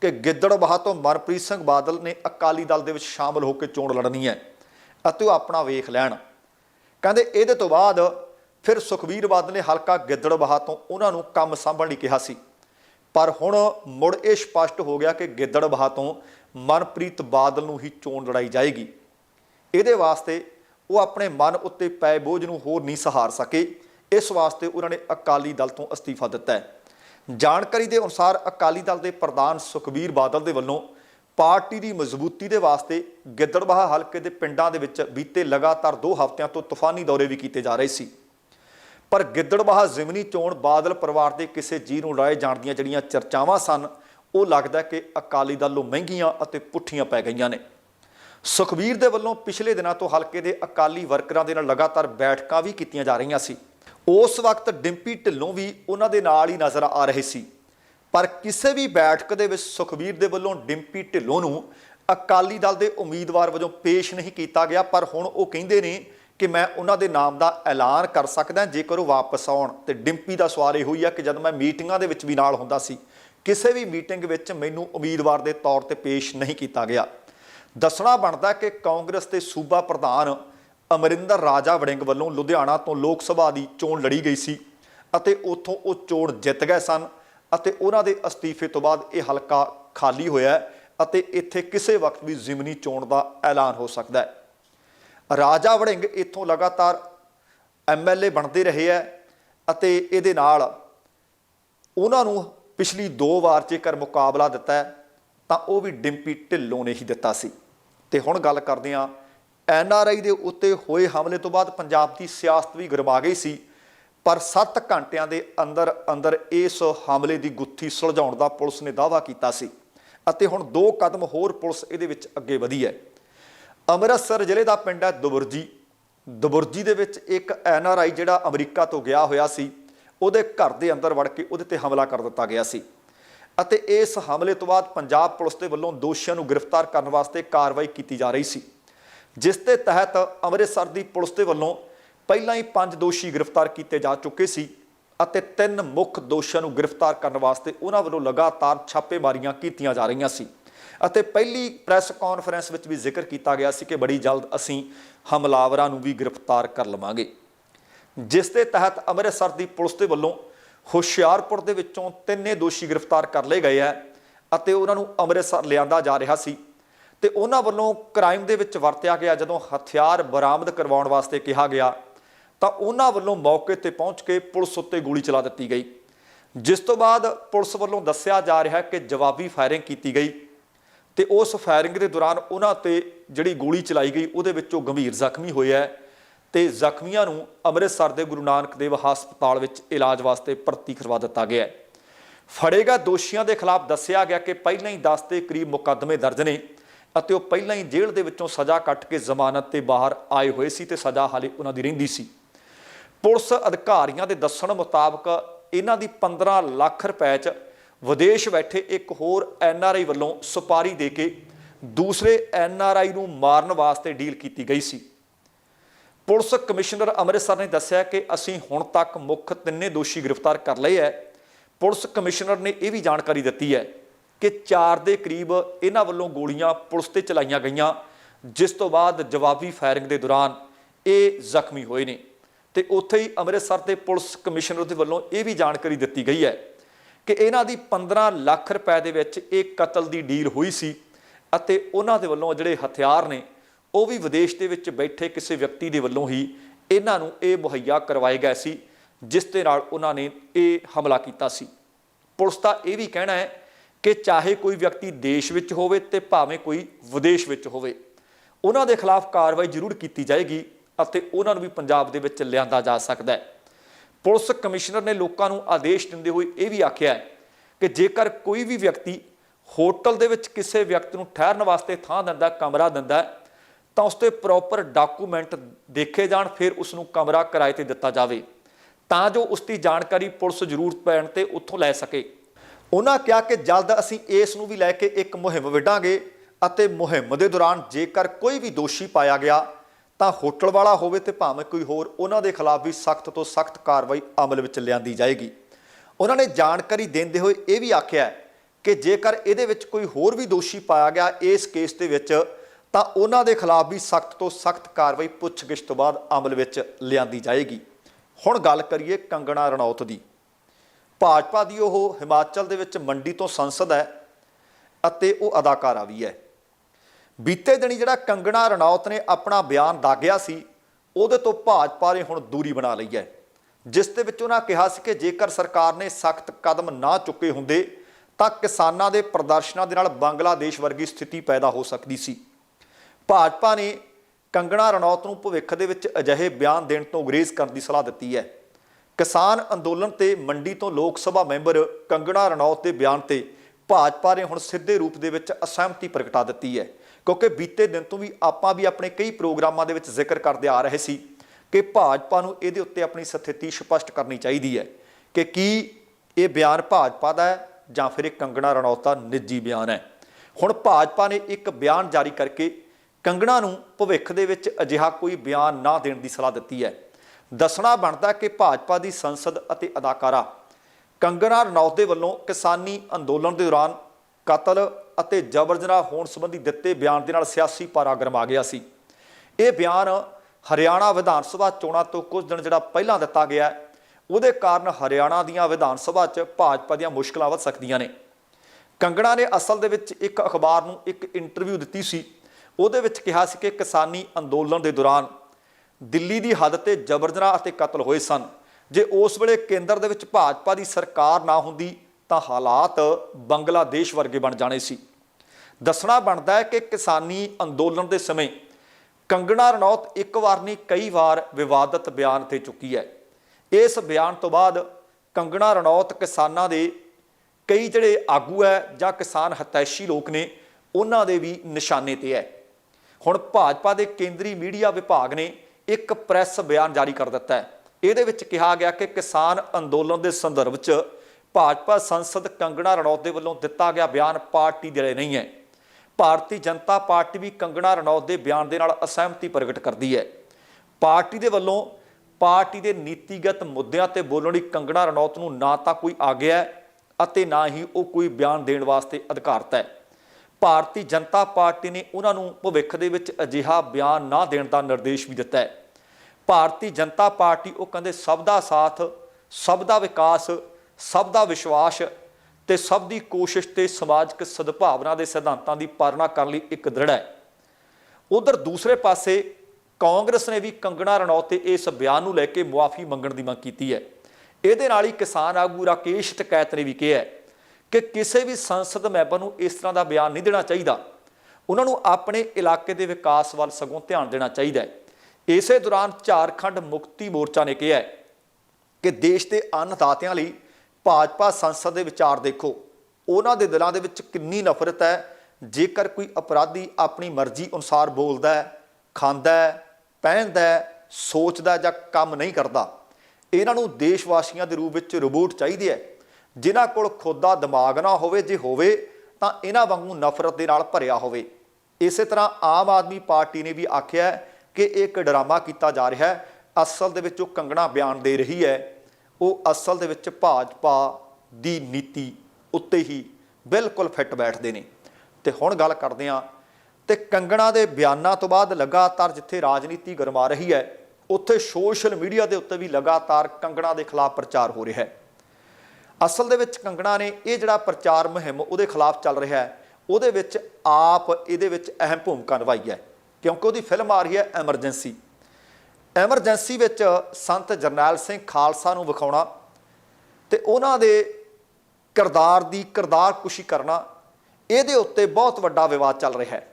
ਕਿ ਗਿੱਦੜਬਾਹ ਤੋਂ ਮਨਪ੍ਰੀਤ ਸਿੰਘ ਬਾਦਲ ਨੇ ਅਕਾਲੀ ਦਲ ਦੇ ਵਿੱਚ ਸ਼ਾਮਲ ਹੋ ਕੇ ਚੋਣ ਲੜਨੀ ਹੈ ਅਤੇ ਉਹ ਆਪਣਾ ਵੇਖ ਲੈਣ। ਕਹਿੰਦੇ ਇਹਦੇ ਤੋਂ ਬਾਅਦ ਫਿਰ ਸੁਖਬੀਰ ਬਾਦਲ ਨੇ ਹਲਕਾ ਗਿੱਦੜਬਾਹ ਤੋਂ ਉਹਨਾਂ ਨੂੰ ਕੰਮ ਸੰਭਣ ਲਈ ਕਿਹਾ ਸੀ। ਪਰ ਹੁਣ ਮੁੜ ਇਹ ਸਪਸ਼ਟ ਹੋ ਗਿਆ ਕਿ ਗਿੱਦੜਬਾਹ ਤੋਂ ਮਨਪ੍ਰੀਤ ਬਾਦਲ ਨੂੰ ਹੀ ਚੋਣ ਲੜਾਈ ਜਾਏਗੀ। ਇਹਦੇ ਵਾਸਤੇ ਉਹ ਆਪਣੇ ਮਨ ਉੱਤੇ ਪਏ ਬੋਝ ਨੂੰ ਹੋਰ ਨਹੀਂ ਸਹਾਰ ਸਕੇ। ਇਸ ਵਾਸਤੇ ਉਹਨਾਂ ਨੇ ਅਕਾਲੀ ਦਲ ਤੋਂ ਅਸਤੀਫਾ ਦਿੱਤਾ ਹੈ। ਜਾਣਕਾਰੀ ਦੇ ਅਨੁਸਾਰ ਅਕਾਲੀ ਦਲ ਦੇ ਪ੍ਰਧਾਨ ਸੁਖਬੀਰ ਬਾਦਲ ਦੇ ਵੱਲੋਂ ਪਾਰਟੀ ਦੀ ਮਜ਼ਬੂਤੀ ਦੇ ਵਾਸਤੇ ਗਿੱਦੜਬਾਹਾ ਹਲਕੇ ਦੇ ਪਿੰਡਾਂ ਦੇ ਵਿੱਚ ਬੀਤੇ ਲਗਾਤਾਰ 2 ਹਫ਼ਤਿਆਂ ਤੋਂ ਤੂਫਾਨੀ ਦੌਰੇ ਵੀ ਕੀਤੇ ਜਾ ਰਹੇ ਸੀ। ਪਰ ਗਿੱਦੜਬਾਹਾ ਜ਼ਿਮਨੀ ਚੋਣ ਬਾਦਲ ਪਰਿਵਾਰ ਦੇ ਕਿਸੇ ਜੀ ਨੂੰ ਲਾਏ ਜਾਣ ਦੀਆਂ ਜਿਹੜੀਆਂ ਚਰਚਾਵਾਂ ਸਨ, ਉਹ ਲੱਗਦਾ ਕਿ ਅਕਾਲੀ ਦਲ ਨੂੰ ਮਹਿੰਗੀਆਂ ਅਤੇ ਪੁੱਠੀਆਂ ਪੈ ਗਈਆਂ ਨੇ। ਸੁਖਬੀਰ ਦੇ ਵੱਲੋਂ ਪਿਛਲੇ ਦਿਨਾਂ ਤੋਂ ਹਲਕੇ ਦੇ ਅਕਾਲੀ ਵਰਕਰਾਂ ਦੇ ਨਾਲ ਲਗਾਤਾਰ ਬੈਠਕਾਂ ਵੀ ਕੀਤੀਆਂ ਜਾ ਰਹੀਆਂ ਸੀ। ਉਸ ਵਕਤ ਡਿੰਪੀ ਢਿੱਲੋਂ ਵੀ ਉਹਨਾਂ ਦੇ ਨਾਲ ਹੀ ਨਜ਼ਰ ਆ ਰਹੇ ਸੀ। ਪਰ ਕਿਸੇ ਵੀ ਬੈਠਕ ਦੇ ਵਿੱਚ ਸੁਖਬੀਰ ਦੇ ਵੱਲੋਂ ਡਿੰਪੀ ਢਿੱਲੋਂ ਨੂੰ ਅਕਾਲੀ ਦਲ ਦੇ ਉਮੀਦਵਾਰ ਵਜੋਂ ਪੇਸ਼ ਨਹੀਂ ਕੀਤਾ ਗਿਆ, ਪਰ ਹੁਣ ਉਹ ਕਹਿੰਦੇ ਨੇ ਕਿ ਮੈਂ ਉਹਨਾਂ ਦੇ ਨਾਮ ਦਾ ਐਲਾਨ ਕਰ ਸਕਦਾ, ਜੇਕਰ ਉਹ ਵਾਪਸ ਆਉਣ। ਤੇ ਡਿੰਪੀ ਦਾ ਸਵਾਲ ਇਹ ਹੋਈ ਆ ਕਿ ਜਦ ਮੈਂ ਮੀਟਿੰਗਾਂ ਦੇ ਵਿੱਚ ਵੀ ਨਾਲ ਹੁੰਦਾ ਸੀ, ਕਿਸੇ ਵੀ ਮੀਟਿੰਗ ਵਿੱਚ ਮੈਨੂੰ ਉਮੀਦਵਾਰ ਦੇ ਤੌਰ ਤੇ ਪੇਸ਼ ਨਹੀਂ ਕੀਤਾ ਗਿਆ। ਦੱਸਣਾ ਬਣਦਾ ਕਿ ਕਾਂਗਰਸ ਦੇ ਸੂਬਾ ਪ੍ਰਧਾਨ ਅਮਰਿੰਦਰ ਰਾਜਾ ਵੜਿੰਗ ਵੱਲੋਂ ਲੁਧਿਆਣਾ ਤੋਂ ਲੋਕ ਸਭਾ ਦੀ ਚੋਣ ਲੜੀ ਗਈ ਸੀ ਅਤੇ ਉੱਥੋਂ ਉਹ ਚੋਣ ਜਿੱਤ ਗਏ ਸਨ ਅਤੇ ਉਹਨਾਂ ਦੇ ਅਸਤੀਫੇ ਤੋਂ ਬਾਅਦ ਇਹ ਹਲਕਾ ਖਾਲੀ ਹੋਇਆ ਅਤੇ ਇੱਥੇ ਕਿਸੇ ਵਕਤ ਵੀ ਜ਼ਿਮਨੀ ਚੋਣ ਦਾ ਐਲਾਨ ਹੋ ਸਕਦਾ ਹੈ। ਰਾਜਾ ਵੜਿੰਗ ਇੱਥੋਂ ਲਗਾਤਾਰ ਐਮਐਲਏ ਬਣਦੇ ਰਹੇ ਹੈ ਅਤੇ ਇਹਦੇ ਨਾਲ ਉਹਨਾਂ ਨੂੰ ਪਿਛਲੀ ਦੋ ਵਾਰ ਜੇਕਰ ਮੁਕਾਬਲਾ ਦਿੱਤਾ ਤਾਂ ਉਹ ਵੀ ਡਿੰਪੀ ਢਿੱਲੋਂ ਨੇ ਹੀ ਦਿੱਤਾ ਸੀ। ਤੇ ਹੁਣ ਗੱਲ ਕਰਦੇ ਹਾਂ ਐੱਨ ਆਰ ਆਈ ਦੇ ਉੱਤੇ ਹੋਏ ਹਮਲੇ ਤੋਂ ਬਾਅਦ ਪੰਜਾਬ ਦੀ ਸਿਆਸਤ ਵੀ ਗਰਮਾ ਗਈ ਸੀ। ਪਰ 7 ਘੰਟਿਆਂ ਦੇ ਅੰਦਰ ਅੰਦਰ ਇਸ ਹਮਲੇ ਦੀ ਗੁੱਥੀ ਸੁਲਝਾਉਣ ਦਾ ਪੁਲਿਸ ਨੇ ਦਾਅਵਾ ਕੀਤਾ ਸੀ ਅਤੇ ਹੁਣ ਦੋ ਕਦਮ ਹੋਰ ਪੁਲਿਸ ਇਹਦੇ ਵਿੱਚ ਅੱਗੇ ਵਧੀ ਹੈ। ਅੰਮ੍ਰਿਤਸਰ ਜ਼ਿਲ੍ਹੇ ਦਾ ਪਿੰਡ ਹੈ ਦੁਬੁਰਜੀ। ਦੁਬੁਰਜੀ ਦੇ ਵਿੱਚ ਇੱਕ ਆਈ ਜਿਹੜਾ ਅਮਰੀਕਾ ਤੋਂ ਗਿਆ ਹੋਇਆ ਸੀ, ਉਹਦੇ ਘਰ ਦੇ ਅੰਦਰ ਵੜ ਕੇ ਉਹਦੇ ਤੇ ਹਮਲਾ ਕਰ ਦਿੱਤਾ ਗਿਆ ਸੀ ਅਤੇ ਇਸ ਹਮਲੇ ਤੋਂ ਬਾਅਦ ਪੰਜਾਬ ਪੁਲਿਸ ਦੇ ਵੱਲੋਂ ਦੋਸ਼ੀਆਂ ਨੂੰ ਗ੍ਰਿਫਤਾਰ ਕਰਨ ਵਾਸਤੇ ਕਾਰਵਾਈ ਕੀਤੀ ਜਾ ਰਹੀ ਸੀ। ਜਿਸ ਦੇ ਤਹਿਤ ਅੰਮ੍ਰਿਤਸਰ ਦੀ ਪੁਲਿਸ ਦੇ ਵੱਲੋਂ ਪਹਿਲਾਂ ਹੀ ਪੰਜ ਦੋਸ਼ੀ ਗ੍ਰਿਫਤਾਰ ਕੀਤੇ ਜਾ ਚੁੱਕੇ ਸੀ ਅਤੇ ਤਿੰਨ ਮੁੱਖ ਦੋਸ਼ੀਆਂ ਨੂੰ ਗ੍ਰਿਫਤਾਰ ਕਰਨ ਵਾਸਤੇ ਉਹਨਾਂ ਵੱਲੋਂ ਲਗਾਤਾਰ ਛਾਪੇਮਾਰੀਆਂ ਕੀਤੀਆਂ ਜਾ ਰਹੀਆਂ ਸੀ। ਅਤੇ ਪਹਿਲੀ ਪ੍ਰੈਸ ਕਾਨਫਰੰਸ ਵਿੱਚ ਵੀ ਜ਼ਿਕਰ ਕੀਤਾ ਗਿਆ ਸੀ ਕਿ ਬੜੀ ਜਲਦ ਅਸੀਂ ਹਮਲਾਵਰਾਂ ਨੂੰ ਵੀ ਗ੍ਰਿਫਤਾਰ ਕਰ ਲਵਾਂਗੇ। ਜਿਸ ਦੇ ਤਹਿਤ ਅੰਮ੍ਰਿਤਸਰ ਦੀ ਪੁਲਿਸ ਦੇ ਵੱਲੋਂ ਹੁਸ਼ਿਆਰਪੁਰ ਦੇ ਵਿੱਚੋਂ ਤਿੰਨੇ ਦੋਸ਼ੀ ਗ੍ਰਿਫਤਾਰ ਕਰ ਲਏ ਗਏ ਹੈ ਅਤੇ ਉਹਨਾਂ ਨੂੰ ਅੰਮ੍ਰਿਤਸਰ ਲਿਆਂਦਾ ਜਾ ਰਿਹਾ ਸੀ। ਤੇ ਉਹਨਾਂ ਵੱਲੋਂ ਕ੍ਰਾਈਮ ਦੇ ਵਿੱਚ ਵਰਤਿਆ ਗਿਆ ਜਦੋਂ ਹਥਿਆਰ ਬਰਾਮਦ ਕਰਵਾਉਣ ਵਾਸਤੇ ਕਿਹਾ ਗਿਆ, ਤਾਂ ਉਹਨਾਂ ਵੱਲੋਂ ਮੌਕੇ ਤੇ ਪਹੁੰਚ ਕੇ ਪੁਲਿਸ ਉੱਤੇ ਗੋਲੀ ਚਲਾ ਦਿੱਤੀ ਗਈ। ਜਿਸ ਤੋਂ ਬਾਅਦ ਪੁਲਿਸ ਵੱਲੋਂ ਦੱਸਿਆ ਜਾ ਰਿਹਾ ਕਿ ਜਵਾਬੀ ਫਾਇਰਿੰਗ ਕੀਤੀ ਗਈ ਤੇ ਉਸ ਫਾਇਰਿੰਗ ਦੇ ਦੌਰਾਨ ਉਹਨਾਂ ਤੇ ਜਿਹੜੀ ਗੋਲੀ ਚਲਾਈ ਗਈ, ਉਹਦੇ ਵਿੱਚੋਂ ਗੰਭੀਰ ਜ਼ਖਮੀ ਹੋਇਆ ਹੈ ਤੇ ਜ਼ਖਮੀਆਂ ਨੂੰ ਅੰਮ੍ਰਿਤਸਰ ਦੇ ਗੁਰੂ ਨਾਨਕ ਦੇਵ ਹਸਪਤਾਲ ਵਿੱਚ ਇਲਾਜ ਵਾਸਤੇ ਭਰਤੀ ਕਰਵਾ ਦਿੱਤਾ ਗਿਆ ਹੈ। ਫੜੇਗਾ ਦੋਸ਼ੀਆਂ ਦੇ ਖਿਲਾਫ ਦੱਸਿਆ ਗਿਆ ਕਿ ਪਹਿਲਾਂ ਹੀ 10 ਦੇ ਕਰੀਬ ਮੁਕੱਦਮੇ ਦਰਜ ਨੇ। ਅਤੇ ਉਹ ਪਹਿਲਾਂ ਹੀ ਜੇਲ੍ਹ ਦੇ ਵਿੱਚੋਂ ਸਜ਼ਾ ਕੱਟ ਕੇ ਜ਼ਮਾਨਤ ਤੇ ਬਾਹਰ ਆਏ ਹੋਏ ਸੀ ਤੇ ਸਜ਼ਾ ਹਾਲੇ ਉਹਨਾਂ ਦੀ ਰਹਿੰਦੀ ਸੀ। ਪੁਲਿਸ ਅਧਿਕਾਰੀਆਂ ਦੇ ਦੱਸਣ ਮੁਤਾਬਕ ਇਹਨਾਂ ਦੀ 15 ਲੱਖ ਰੁਪਏ 'ਚ ਵਿਦੇਸ਼ ਬੈਠੇ ਇੱਕ ਹੋਰ ਆਈ ਵੱਲੋਂ ਸੁਪਾਰੀ ਦੇ ਕੇ ਦੂਸਰੇ ਆਈ ਨੂੰ ਮਾਰਨ ਵਾਸਤੇ ਡੀਲ ਕੀਤੀ ਗਈ ਸੀ। ਪੁਲਿਸ ਕਮਿਸ਼ਨਰ ਅੰਮ੍ਰਿਤਸਰ ਨੇ ਦੱਸਿਆ ਕਿ ਅਸੀਂ ਹੁਣ ਤੱਕ ਮੁੱਖ ਤਿੰਨੇ ਦੋਸ਼ੀ ਗ੍ਰਿਫਤਾਰ ਕਰ ਲਏ ਹੈ ਪੁਲਿਸ ਕਮਿਸ਼ਨਰ ਨੇ ਇਹ ਵੀ ਜਾਣਕਾਰੀ ਦਿੱਤੀ ਹੈ ਕਿ 4 ਦੇ ਕਰੀਬ ਇਹਨਾਂ ਵੱਲੋਂ ਗੋਲੀਆਂ ਪੁਲਿਸ ਤੇ ਚਲਾਈਆਂ ਗਈਆਂ, ਜਿਸ ਤੋਂ ਬਾਅਦ ਜਵਾਬੀ ਫਾਇਰਿੰਗ ਦੇ ਦੌਰਾਨ ਇਹ ਜ਼ਖਮੀ ਹੋਏ ਨੇ। ਤੇ ਉੱਥੇ ਹੀ ਅੰਮ੍ਰਿਤਸਰ ਦੇ ਪੁਲਿਸ ਕਮਿਸ਼ਨਰ ਦੇ ਵੱਲੋਂ ਇਹ ਵੀ ਜਾਣਕਾਰੀ ਦਿੱਤੀ ਗਈ ਹੈ ਕਿ ਇਹਨਾਂ ਦੀ 15 ਲੱਖ ਰੁਪਏ ਦੇ ਵਿੱਚ ਇਹ ਕਤਲ ਦੀ ਡੀਲ ਹੋਈ ਸੀ ਅਤੇ ਉਹਨਾਂ ਦੇ ਵੱਲੋਂ ਜਿਹੜੇ ਹਥਿਆਰ ਨੇ, ਉਹ ਵੀ ਵਿਦੇਸ਼ ਦੇ ਵਿੱਚ ਬੈਠੇ ਕਿਸੇ ਵਿਅਕਤੀ ਦੇ ਵੱਲੋਂ ਹੀ ਇਹਨਾਂ ਨੂੰ ਇਹ ਮੁਹੱਈਆ ਕਰਵਾਏ ਗਏ ਸੀ, ਜਿਸ ਦੇ ਨਾਲ ਉਹਨਾਂ ਨੇ ਇਹ ਹਮਲਾ ਕੀਤਾ ਸੀ। ਪੁਲਿਸ ਦਾ ਇਹ ਵੀ ਕਹਿਣਾ ਹੈ ਕਿ ਚਾਹੇ ਕੋਈ ਵਿਅਕਤੀ ਦੇਸ਼ ਵਿੱਚ ਹੋਵੇ ਤੇ ਭਾਵੇਂ ਕੋਈ ਵਿਦੇਸ਼ ਵਿੱਚ ਹੋਵੇ, ਉਹਨਾਂ ਦੇ ਖਿਲਾਫ ਕਾਰਵਾਈ ਜ਼ਰੂਰ ਕੀਤੀ ਜਾਏਗੀ ਅਤੇ ਉਹਨਾਂ ਨੂੰ ਵੀ ਪੰਜਾਬ ਦੇ ਵਿੱਚ ਲਿਆਂਦਾ ਜਾ ਸਕਦਾ ਹੈ। ਪੁਲਿਸ ਕਮਿਸ਼ਨਰ ਨੇ ਲੋਕਾਂ ਨੂੰ ਆਦੇਸ਼ ਦਿੰਦੇ ਹੋਏ ਇਹ ਵੀ ਆਖਿਆ ਕਿ ਜੇਕਰ ਕੋਈ ਵੀ ਵਿਅਕਤੀ ਹੋਟਲ ਦੇ ਵਿੱਚ ਕਿਸੇ ਵਿਅਕਤੀ ਨੂੰ ਠਹਿਰਨ ਵਾਸਤੇ ਥਾਂ ਦਿੰਦਾ, ਕਮਰਾ ਦਿੰਦਾ ਤਾਂ ਉਸ ਤੇ ਪ੍ਰੋਪਰ ਡਾਕੂਮੈਂਟ ਦੇਖੇ ਜਾਣ, ਫਿਰ ਉਸ ਨੂੰ ਕਮਰਾ ਕਿਰਾਏ ਤੇ ਦਿੱਤਾ ਜਾਵੇ। ਤਾਂ ਜੋ ਉਸ ਦੀ ਜਾਣਕਾਰੀ ਪੁਲਿਸ ਜ਼ਰੂਰਤ ਪੈਣ ਤੇ ਉੱਥੋਂ ਲੈ ਸਕੇ। ਉਹਨਾਂ ਕਿਹਾ ਕਿ ਜਲਦ ਅਸੀਂ ਇਸ ਨੂੰ ਵੀ ਲੈ ਕੇ ਇੱਕ ਮੁਹਿੰਮ ਵਿੱਢਾਂਗੇ ਅਤੇ ਮੁਹਿੰਮ ਦੇ ਦੌਰਾਨ ਜੇਕਰ ਕੋਈ ਵੀ ਦੋਸ਼ੀ ਪਾਇਆ ਗਿਆ, ਤਾਂ ਹੋਟਲ ਵਾਲਾ ਹੋਵੇ ਤੇ ਭਾਵੇਂ ਕੋਈ ਹੋਰ, ਉਹਨਾਂ ਦੇ ਖਿਲਾਫ ਵੀ ਸਖਤ ਤੋਂ ਸਖਤ ਕਾਰਵਾਈ ਅਮਲ ਵਿੱਚ ਲਿਆਂਦੀ ਜਾਏਗੀ। ਉਹਨਾਂ ਨੇ ਜਾਣਕਾਰੀ ਦਿੰਦੇ ਹੋਏ ਇਹ ਵੀ ਆਖਿਆ ਕਿ ਜੇਕਰ ਇਹਦੇ ਵਿੱਚ ਕੋਈ ਹੋਰ ਵੀ ਦੋਸ਼ੀ ਪਾਇਆ ਗਿਆ ਇਸ ਕੇਸ ਦੇ ਵਿੱਚ, ਤਾਂ ਉਹਨਾਂ ਦੇ ਖਿਲਾਫ ਵੀ ਸਖਤ ਤੋਂ ਸਖਤ ਕਾਰਵਾਈ ਪੁੱਛਗਿੱਛ ਤੋਂ ਬਾਅਦ ਅਮਲ ਵਿੱਚ ਲਿਆਂਦੀ ਜਾਏਗੀ। ਹੁਣ ਗੱਲ ਕਰੀਏ ਕੰਗਣਾ ਰਣੌਤ ਦੀ। ਭਾਜਪਾ ਦੀ ਉਹ ਹਿਮਾਚਲ ਦੇ ਵਿੱਚ ਮੰਡੀ ਤੋਂ ਸੰਸਦ ਹੈ ਅਤੇ ਉਹ ਅਦਾਕਾਰਾ ਵੀ ਹੈ। ਬੀਤੇ ਦਿਨੀ ਜਿਹੜਾ ਕੰਗਣਾ ਰਣੌਤ ਨੇ ਆਪਣਾ ਬਿਆਨ ਦਾਗਿਆ ਸੀ, ਉਹਦੇ ਤੋਂ ਭਾਜਪਾ ਨੇ ਹੁਣ ਦੂਰੀ ਬਣਾ ਲਈ ਹੈ। ਜਿਸ ਦੇ ਵਿੱਚ ਉਹਨਾਂ ਕਿਹਾ ਸੀ ਕਿ ਜੇਕਰ ਸਰਕਾਰ ਨੇ ਸਖਤ ਕਦਮ ਨਾ ਚੁੱਕੇ ਹੁੰਦੇ, ਤਾਂ ਕਿਸਾਨਾਂ ਦੇ ਪ੍ਰਦਰਸ਼ਨਾਂ ਦੇ ਨਾਲ ਬੰਗਲਾਦੇਸ਼ ਵਰਗੀ ਸਥਿਤੀ ਪੈਦਾ ਹੋ ਸਕਦੀ ਸੀ। ਭਾਜਪਾ ਨੇ ਕੰਗਣਾ ਰਣੌਤ ਨੂੰ ਭਵਿੱਖ ਦੇ ਵਿੱਚ ਅਜਿਹੇ ਬਿਆਨ ਦੇਣ ਤੋਂ ਗੁਰੇਜ਼ ਕਰਨ ਦੀ ਸਲਾਹ ਦਿੱਤੀ ਹੈ। ਕਿਸਾਨ ਅੰਦੋਲਨ ਤੇ ਮੰਡੀ ਤੋਂ ਲੋਕ ਸਭਾ ਮੈਂਬਰ ਕੰਗਣਾ ਰਣੌਤ ਦੇ ਬਿਆਨ ਤੇ ਭਾਜਪਾ ਨੇ ਹੁਣ ਸਿੱਧੇ ਰੂਪ ਦੇ ਵਿੱਚ ਅਸਹਿਮਤੀ ਪ੍ਰਗਟਾ ਦਿੱਤੀ ਹੈ, ਕਿਉਂਕਿ ਬੀਤੇ ਦਿਨ ਤੋਂ ਵੀ ਆਪਾਂ ਵੀ ਆਪਣੇ ਕਈ ਪ੍ਰੋਗਰਾਮਾਂ ਦੇ ਵਿੱਚ ਜ਼ਿਕਰ ਕਰਦੇ ਆ ਰਹੇ ਸੀ ਕਿ ਭਾਜਪਾ ਨੂੰ ਇਹਦੇ ਉੱਤੇ ਆਪਣੀ ਸਥਿਤੀ ਸਪਸ਼ਟ ਕਰਨੀ ਚਾਹੀਦੀ ਹੈ, ਕਿ ਕੀ ਇਹ ਬਿਆਨ ਭਾਜਪਾ ਦਾ ਹੈ ਜਾਂ ਫਿਰ ਇਹ ਕੰਗਣਾ ਰਣੌਤ ਦਾ ਨਿੱਜੀ ਬਿਆਨ ਹੈ। ਹੁਣ ਭਾਜਪਾ ਨੇ ਇੱਕ ਬਿਆਨ ਜਾਰੀ ਕਰਕੇ ਕੰਗਣਾ ਨੂੰ ਭਵਿੱਖ ਦੇ ਵਿੱਚ ਅਜਿਹਾ ਕੋਈ ਬਿਆਨ ਨਾ ਦੇਣ ਦੀ ਸਲਾਹ ਦਿੱਤੀ ਹੈ। ਦੱਸਣਾ ਬਣਦਾ ਕਿ ਭਾਜਪਾ ਦੀ ਸੰਸਦ ਅਤੇ ਅਦਾਕਾਰਾ ਕੰਗਣਾ ਰਣੌਤ ਦੇ ਵੱਲੋਂ ਕਿਸਾਨੀ ਅੰਦੋਲਨ ਦੇ ਦੌਰਾਨ ਕਤਲ ਅਤੇ ਜਬਰ ਜਨਾਹ ਹੋਣ ਸੰਬੰਧੀ ਦਿੱਤੇ ਬਿਆਨ ਦੇ ਨਾਲ ਸਿਆਸੀ ਪਾਰਾ ਗਰਮਾ ਗਿਆ ਸੀ। ਇਹ ਬਿਆਨ ਹਰਿਆਣਾ ਵਿਧਾਨ ਸਭਾ ਚੋਣਾਂ ਤੋਂ ਕੁਝ ਦਿਨ ਜਿਹੜਾ ਪਹਿਲਾਂ ਦਿੱਤਾ ਗਿਆ ਉਹਦੇ ਕਾਰਨ ਹਰਿਆਣਾ ਦੀਆਂ ਵਿਧਾਨ ਸਭਾ 'ਚ ਭਾਜਪਾ ਦੀਆਂ ਮੁਸ਼ਕਲਾਂ ਵੱਧ ਸਕਦੀਆਂ ਨੇ। ਕੰਗਣਾ ਨੇ ਅਸਲ ਦੇ ਵਿੱਚ ਇੱਕ ਅਖਬਾਰ ਨੂੰ ਇੱਕ ਇੰਟਰਵਿਊ ਦਿੱਤੀ ਸੀ, ਉਹਦੇ ਵਿੱਚ ਕਿਹਾ ਸੀ ਕਿ ਕਿਸਾਨੀ ਅੰਦੋਲਨ ਦੇ ਦੌਰਾਨ ਦਿੱਲੀ ਦੀ ਹੱਦ ਤੇ ਜਬਰ ਜਨਾਹ ਅਤੇ ਕਤਲ ਹੋਏ ਸਨ। ਜੇ ਉਸ ਵੇਲੇ ਕੇਂਦਰ ਦੇ ਵਿੱਚ ਭਾਜਪਾ ਦੀ ਸਰਕਾਰ ਨਾ ਹੁੰਦੀ, ਤਾਂ ਹਾਲਾਤ ਬੰਗਲਾਦੇਸ਼ ਵਰਗੇ ਬਣ ਜਾਣੇ ਸੀ। ਦੱਸਣਾ ਬਣਦਾ ਹੈ ਕਿ ਕਿਸਾਨੀ ਅੰਦੋਲਨ ਦੇ ਸਮੇਂ ਕੰਗਣਾ ਰਣੌਤ ਇੱਕ ਵਾਰ ਨਹੀਂ, ਕਈ ਵਾਰ ਵਿਵਾਦਤ ਬਿਆਨ ਤੇ ਚੁੱਕੀ ਹੈ। ਇਸ ਬਿਆਨ ਤੋਂ ਬਾਅਦ ਕੰਗਣਾ ਰਣੌਤ ਕਿਸਾਨਾਂ ਦੇ ਕਈ ਜਿਹੜੇ ਆਗੂ ਹੈ ਜਾਂ ਕਿਸਾਨ ਹਤੈਸ਼ੀ ਲੋਕ ਨੇ, ਉਹਨਾਂ ਦੇ ਵੀ ਨਿਸ਼ਾਨੇ ਤੇ ਹੈ। ਹੁਣ ਭਾਜਪਾ ਦੇ ਕੇਂਦਰੀ ਮੀਡੀਆ ਵਿਭਾਗ ਨੇ ਇੱਕ ਪ੍ਰੈਸ ਬਿਆਨ ਜਾਰੀ ਕਰ ਦਿੱਤਾ ਹੈ। ਇਹਦੇ ਵਿੱਚ ਕਿਹਾ ਗਿਆ ਕਿ ਕਿਸਾਨ ਅੰਦੋਲਨ ਦੇ ਸੰਦਰਭ 'ਚ ਭਾਜਪਾ ਸੰਸਦ ਕੰਗਣਾ ਰਣੌਤ ਦੇ ਵੱਲੋਂ ਦਿੱਤਾ ਗਿਆ ਬਿਆਨ ਪਾਰਟੀ ਦੇ ਲਈ ਨਹੀਂ ਹੈ। ਭਾਰਤੀ ਜਨਤਾ ਪਾਰਟੀ ਵੀ ਕੰਗਣਾ ਰਣੌਤ ਦੇ ਬਿਆਨ ਦੇ ਨਾਲ ਅਸਹਿਮਤੀ ਪ੍ਰਗਟ ਕਰਦੀ ਹੈ। ਪਾਰਟੀ ਦੇ ਵੱਲੋਂ ਪਾਰਟੀ ਦੇ ਨੀਤੀਗਤ ਮੁੱਦਿਆਂ ਤੇ ਬੋਲਣ ਲਈ ਕੰਗਣਾ ਰਣੌਤ ਨੂੰ ਨਾ ਤਾਂ ਕੋਈ ਆਗਿਆ ਅਤੇ ਨਾ ਹੀ ਉਹ ਕੋਈ ਬਿਆਨ ਦੇਣ ਵਾਸਤੇ ਅਧਿਕਾਰਤ ਹੈ। ਭਾਰਤੀ ਜਨਤਾ ਪਾਰਟੀ ਨੇ ਉਹਨਾਂ ਨੂੰ ਭਵਿੱਖ ਦੇ ਵਿੱਚ ਅਜਿਹਾ ਬਿਆਨ ਨਾ ਦੇਣ ਦਾ ਨਿਰਦੇਸ਼ ਵੀ ਦਿੱਤਾ ਹੈ। ਭਾਰਤੀ ਜਨਤਾ ਪਾਰਟੀ ਉਹ ਕਹਿੰਦੇ ਸਭ ਦਾ ਸਾਥ, ਸਭ ਦਾ ਵਿਕਾਸ, ਸਭ ਦਾ ਵਿਸ਼ਵਾਸ ਤੇ ਸਭ ਦੀ ਕੋਸ਼ਿਸ਼ ਤੇ ਸਮਾਜਿਕ ਸਦਭਾਵਨਾ ਦੇ ਸਿਧਾਂਤਾਂ ਦੀ ਪਾਲਣਾ ਕਰਨ ਲਈ ਇੱਕ ਦ੍ਰਿੜ ਹੈ। ਉਧਰ ਦੂਸਰੇ ਪਾਸੇ ਕਾਂਗਰਸ ਨੇ ਵੀ ਕੰਗਣਾ ਰਣੌਤ ਤੇ ਇਸ ਬਿਆਨ ਨੂੰ ਲੈ ਕੇ ਮੁਆਫੀ ਮੰਗਣ ਦੀ ਮੰਗ ਕੀਤੀ ਹੈ। ਇਹਦੇ ਨਾਲ ਹੀ ਕਿਸਾਨ ਆਗੂ ਰਾਕੇਸ਼ ਟਕੈਤ ਨੇ ਵੀ ਕਿਹਾ ਹੈ। ਕਿ ਕਿਸੇ ਵੀ ਸੰਸਦ ਮੈਂਬਰ ਨੂੰ ਇਸ ਤਰ੍ਹਾਂ ਦਾ ਬਿਆਨ ਨਹੀਂ ਦੇਣਾ ਚਾਹੀਦਾ। ਉਹਨਾਂ ਨੂੰ ਆਪਣੇ ਇਲਾਕੇ ਦੇ ਵਿਕਾਸ ਵੱਲ ਸਗੋਂ ਧਿਆਨ ਦੇਣਾ ਚਾਹੀਦਾ ਹੈ। ਇਸੇ ਦੌਰਾਨ ਝਾਰਖੰਡ ਮੁਕਤੀ ਮੋਰਚਾ ਨੇ ਕਿਹਾ ਕਿ ਦੇਸ਼ ਦੇ ਅੰਨਦਾਤਿਆਂ ਲਈ ਭਾਜਪਾ ਸੰਸਦ ਦੇ ਵਿਚਾਰ ਦੇਖੋ। ਉਹਨਾਂ ਦੇ ਦਿਲਾਂ ਦੇ ਵਿੱਚ ਕਿੰਨੀ ਨਫ਼ਰਤ ਹੈ। ਜੇਕਰ ਕੋਈ ਅਪਰਾਧੀ ਆਪਣੀ ਮਰਜ਼ੀ ਅਨੁਸਾਰ ਬੋਲਦਾ ਹੈ, ਖਾਂਦਾ ਹੈ, ਪਹਿਨਦਾ ਹੈ, ਸੋਚਦਾ ਜਾਂ ਕੰਮ ਨਹੀਂ ਕਰਦਾ, ਇਹਨਾਂ ਨੂੰ ਦੇਸ਼ ਵਾਸੀਆਂ ਦੇ ਰੂਪ ਵਿੱਚ ਰਿਬੂਟ ਚਾਹੀਦੀ ਹੈ। ਜਿਨ੍ਹਾਂ ਕੋਲ ਖੁਦ ਦਾ ਦਿਮਾਗ ਨਾ ਹੋਵੇ, ਜੇ ਹੋਵੇ, ਤਾਂ ਇਹਨਾਂ ਵਾਂਗੂ ਨਫ਼ਰਤ ਦੇ ਨਾਲ ਭਰਿਆ ਹੋਵੇ। ਇਸੇ ਤਰ੍ਹਾਂ ਆਮ ਆਦਮੀ ਪਾਰਟੀ ਨੇ ਵੀ ਆਖਿਆ ਕਿ ਇਹ ਇੱਕ ਡਰਾਮਾ ਕੀਤਾ ਜਾ ਰਿਹਾ ਹੈ। ਅਸਲ ਦੇ ਵਿੱਚ ਉਹ ਕੰਗਣਾ ਬਿਆਨ ਦੇ ਰਹੀ ਹੈ। ਉਹ ਅਸਲ ਦੇ ਵਿੱਚ ਭਾਜਪਾ ਦੀ ਨੀਤੀ ਉੱਤੇ ਹੀ ਬਿਲਕੁਲ ਫਿੱਟ ਬੈਠਦੇ ਨੇ। ਤੇ ਹੁਣ ਗੱਲ ਕਰਦੇ ਹਾਂ ਤੇ ਕੰਗਣਾ ਦੇ ਬਿਆਨਾਂ ਤੋਂ ਬਾਅਦ ਲਗਾਤਾਰ ਜਿੱਥੇ ਰਾਜਨੀਤੀ ਗਰਮਾ ਰਹੀ ਹੈ, ਉੱਥੇ ਸੋਸ਼ਲ ਮੀਡੀਆ ਦੇ ਉੱਤੇ ਵੀ ਲਗਾਤਾਰ ਕੰਗਣਾ ਦੇ ਖਿਲਾਫ ਪ੍ਰਚਾਰ ਹੋ ਰਿਹਾ ਹੈ। ਅਸਲ ਦੇ ਵਿੱਚ ਕੰਗਣਾ ਨੇ ਇਹ ਜਿਹੜਾ ਪ੍ਰਚਾਰ ਮੁਹਿੰਮ ਉਹਦੇ ਖਿਲਾਫ ਚੱਲ ਰਿਹਾ ਹੈ, ਉਹਦੇ ਵਿੱਚ ਆਪ ਇਹਦੇ ਵਿੱਚ ਅਹਿਮ ਭੂਮਿਕਾ ਨਿਭਾਈ ਹੈ, ਕਿਉਂਕਿ ਉਹਦੀ ਫਿਲਮ ਆ ਰਹੀ ਹੈ ਐਮਰਜੈਂਸੀ। ਐਮਰਜੈਂਸੀ ਵਿੱਚ ਸੰਤ ਜਰਨੈਲ ਸਿੰਘ ਖਾਲਸਾ ਨੂੰ ਵਿਖਾਉਣਾ ਤੇ ਉਹਨਾਂ ਦੇ ਕਿਰਦਾਰ ਦੀ ਕਿਰਦਾਰ ਕੁਸ਼ੀ ਕਰਨਾ, ਇਹਦੇ ਉੱਤੇ ਬਹੁਤ ਵੱਡਾ ਵਿਵਾਦ ਚੱਲ ਰਿਹਾ ਹੈ।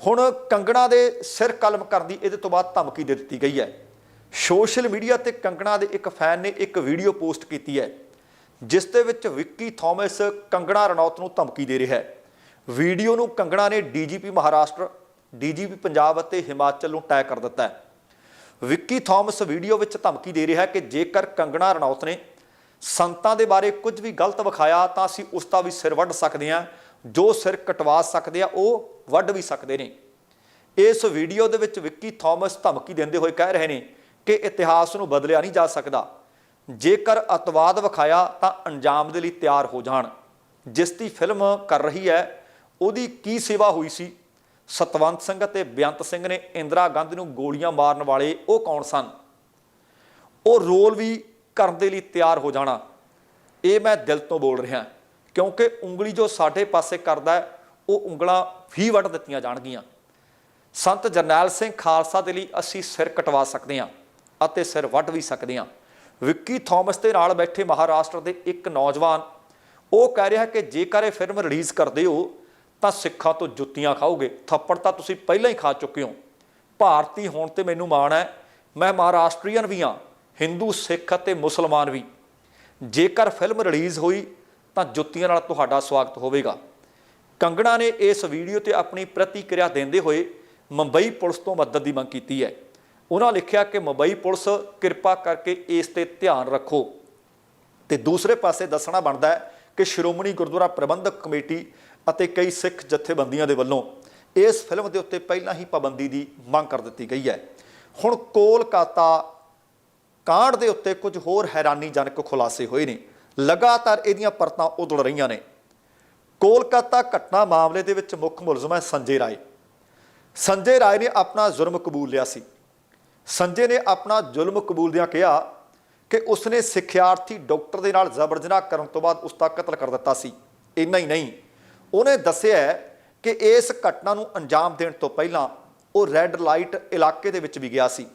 ਹੁਣ ਕੰਗਣਾ ਦੇ ਸਿਰ ਕਲਮ ਕਰਨ ਦੀ ਇਹਦੇ ਤੋਂ ਬਾਅਦ ਧਮਕੀ ਦੇ ਦਿੱਤੀ ਗਈ ਹੈ। ਸੋਸ਼ਲ ਮੀਡੀਆ ਤੇ ਕੰਗਣਾ ਦੇ ਇੱਕ ਫੈਨ ਨੇ ਇੱਕ ਵੀਡੀਓ ਪੋਸਟ ਕੀਤੀ ਹੈ। ਜਿਸ ਦੇ ਵਿੱਚ ਵਿੱਕੀ ਥਾਮਸ ਕੰਗਣਾ ਰਣੌਤ ਨੂੰ ਧਮਕੀ ਦੇ ਰਿਹਾ ਹੈ। ਵੀਡੀਓ ਨੂੰ ਕੰਗਣਾ ਨੇ ਡੀਜੀਪੀ ਮਹਾਰਾਸ਼ਟਰ, ਡੀਜੀਪੀ ਪੰਜਾਬ ਅਤੇ ਹਿਮਾਚਲ ਨੂੰ ਟੈਗ ਕਰ ਦਿੱਤਾ ਹੈ। ਵਿੱਕੀ ਥਾਮਸ ਵੀਡੀਓ ਵਿੱਚ ਧਮਕੀ ਦੇ ਰਿਹਾ ਹੈ ਕਿ ਜੇਕਰ ਕੰਗਣਾ ਰਣੌਤ ਨੇ ਸੰਤਾਂ ਦੇ ਬਾਰੇ ਕੁਝ ਵੀ ਗਲਤ ਵਿਖਾਇਆ ਤਾਂ ਅਸੀਂ ਉਸ ਦਾ ਵੀ ਸਿਰ ਵੱਢ ਸਕਦੇ ਹਾਂ, ਜੋ ਸਿਰ ਕਟਵਾ ਸਕਦੇ ਆ ਉਹ ਵੱਢ ਵੀ ਸਕਦੇ ਨੇ। ਇਸ ਵੀਡੀਓ ਦੇ ਵਿੱਚ ਵਿੱਕੀ ਥਾਮਸ ਧਮਕੀ ਦਿੰਦੇ ਹੋਏ ਕਹਿ ਰਹੇ ਨੇ ਕਿ ਇਤਿਹਾਸ ਨੂੰ ਬਦਲਿਆ ਨਹੀਂ ਜਾ ਸਕਦਾ। ਜੇਕਰ ਅਤਵਾਦ ਵਿਖਾਇਆ ਤਾਂ ਅੰਜਾਮ ਦੇ ਲਈ ਤਿਆਰ ਹੋ ਜਾਣ। ਜਿਸ ਦੀ ਫਿਲਮ ਕਰ ਰਹੀ ਹੈ, ਉਹਦੀ ਕੀ ਸੇਵਾ ਹੋਈ ਸੀ? ਸਤਵੰਤ ਸਿੰਘ ਅਤੇ ਬੇਅੰਤ ਸਿੰਘ ਨੇ ਇੰਦਰਾ ਗਾਂਧੀ ਨੂੰ ਗੋਲੀਆਂ ਮਾਰਨ ਵਾਲੇ ਉਹ ਕੌਣ ਸਨ? ਉਹ ਰੋਲ ਵੀ ਕਰਨ ਦੇ ਲਈ ਤਿਆਰ ਹੋ ਜਾਣਾ। ਇਹ ਮੈਂ ਦਿਲ ਤੋਂ ਬੋਲ ਰਿਹਾ, ਕਿਉਂਕਿ ਉਂਗਲੀ ਜੋ ਸਾਡੇ ਪਾਸੇ ਕਰਦਾ ਉਹ ਉਂਗਲਾਂ ਵੀ ਵੱਢ ਦਿੱਤੀਆਂ ਜਾਣਗੀਆਂ। ਸੰਤ ਜਰਨੈਲ ਸਿੰਘ ਖਾਲਸਾ ਦੇ ਲਈ ਅਸੀਂ ਸਿਰ ਕਟਵਾ ਸਕਦੇ ਹਾਂ ਅਤੇ ਸਿਰ ਵੱਢ ਵੀ ਸਕਦੇ ਹਾਂ। ਵਿੱਕੀ ਥਾਮਸ ਦੇ ਨਾਲ ਬੈਠੇ ਮਹਾਰਾਸ਼ਟਰ ਦੇ ਇੱਕ ਨੌਜਵਾਨ। ਉਹ ਕਹਿ ਰਿਹਾ ਕਿ ਜੇਕਰ ਇਹ ਫਿਲਮ ਰਿਲੀਜ਼ ਕਰਦੇ ਹੋ, ਤਾਂ ਸਿੱਖਾਂ ਤੋਂ ਜੁੱਤੀਆਂ ਖਾਓਗੇ। ਥੱਪੜ ਤਾਂ ਤੁਸੀਂ ਪਹਿਲਾਂ ਹੀ ਖਾ ਚੁੱਕੇ ਹੋ। ਭਾਰਤੀ ਹੋਣ ਤੇ ਮੈਨੂੰ ਮਾਣ ਹੈ, ਮੈਂ ਮਹਾਰਾਸ਼ਟਰੀਅਨ ਵੀ ਹਾਂ, ਹਿੰਦੂ, ਸਿੱਖ ਅਤੇ ਮੁਸਲਮਾਨ ਵੀ। ਜੇਕਰ ਫਿਲਮ ਰਿਲੀਜ਼ ਹੋਈ, ਤਾਂ ਜੁੱਤੀਆਂ ਨਾਲ ਤੁਹਾਡਾ ਸਵਾਗਤ ਹੋਵੇਗਾ। ਕੰਗਣਾ ਨੇ ਇਸ ਵੀਡੀਓ ਤੇ ਆਪਣੀ ਪ੍ਰਤੀਕਿਰਿਆ ਦਿੰਦੇ ਹੋਏ ਮੁੰਬਈ ਪੁਲਿਸ ਤੋਂ ਮਦਦ ਦੀ ਮੰਗ ਕੀਤੀ ਹੈ। ਉਹਨਾਂ ਲਿਖਿਆ ਕਿ ਮੁੰਬਈ ਪੁਲਿਸ ਕਿਰਪਾ ਕਰਕੇ ਇਸ ਤੇ ਧਿਆਨ ਰੱਖੋ। ਤੇ ਦੂਸਰੇ ਪਾਸੇ ਦੱਸਣਾ ਬਣਦਾ ਹੈ ਕਿ ਸ਼੍ਰੋਮਣੀ ਗੁਰਦੁਆਰਾ ਪ੍ਰਬੰਧਕ ਕਮੇਟੀ ਅਤੇ ਕਈ ਸਿੱਖ ਜਥੇਬੰਦੀਆਂ ਦੇ ਵੱਲੋਂ ਇਸ ਫਿਲਮ ਦੇ ਉੱਤੇ ਪਹਿਲਾਂ ਹੀ ਪਾਬੰਦੀ ਦੀ ਮੰਗ ਕਰ ਦਿੱਤੀ ਗਈ ਹੈ। ਹੁਣ ਕੋਲਕਾਤਾ ਕਾਂਡ ਦੇ ਉੱਤੇ ਕੁਝ ਹੋਰ ਹੈਰਾਨੀਜਨਕ ਖੁਲਾਸੇ ਹੋਏ ਨੇ। ਲਗਾਤਾਰ ਇਹਦੀਆਂ ਪਰਤਾਂ ਉਦੜ ਰਹੀਆਂ ਨੇ। ਕੋਲਕਾਤਾ ਘਟਨਾ ਮਾਮਲੇ ਦੇ ਵਿੱਚ ਮੁੱਖ ਮੁਲਜ਼ਮ ਹੈ ਸੰਜੇ ਰਾਏ। ਸੰਜੇ ਰਾਏ ਨੇ ਆਪਣਾ ਜ਼ੁਰਮ ਕਬੂਲ ਲਿਆ ਸੀ। ਸੰਜੇ ਨੇ ਆਪਣਾ ਜ਼ੁਲਮ ਕਬੂਲਦਿਆਂ ਕਿਹਾ ਕਿ ਉਸਨੇ ਸਿੱਖਿਆਰਥੀ ਡਾਕਟਰ ਦੇ ਨਾਲ ਜ਼ਬਰ ਜਨਾਹ ਕਰਨ ਤੋਂ ਬਾਅਦ ਉਸ ਦਾ ਕਤਲ ਕਰ ਦਿੱਤਾ ਸੀ। ਇੰਨਾ ਹੀ ਨਹੀਂ, ਉਹਨੇ ਦੱਸਿਆ ਕਿ ਇਸ ਘਟਨਾ ਨੂੰ ਅੰਜਾਮ ਦੇਣ ਤੋਂ ਪਹਿਲਾਂ ਉਹ ਰੈੱਡ ਲਾਈਟ ਇਲਾਕੇ ਦੇ ਵਿੱਚ ਵੀ ਗਿਆ ਸੀ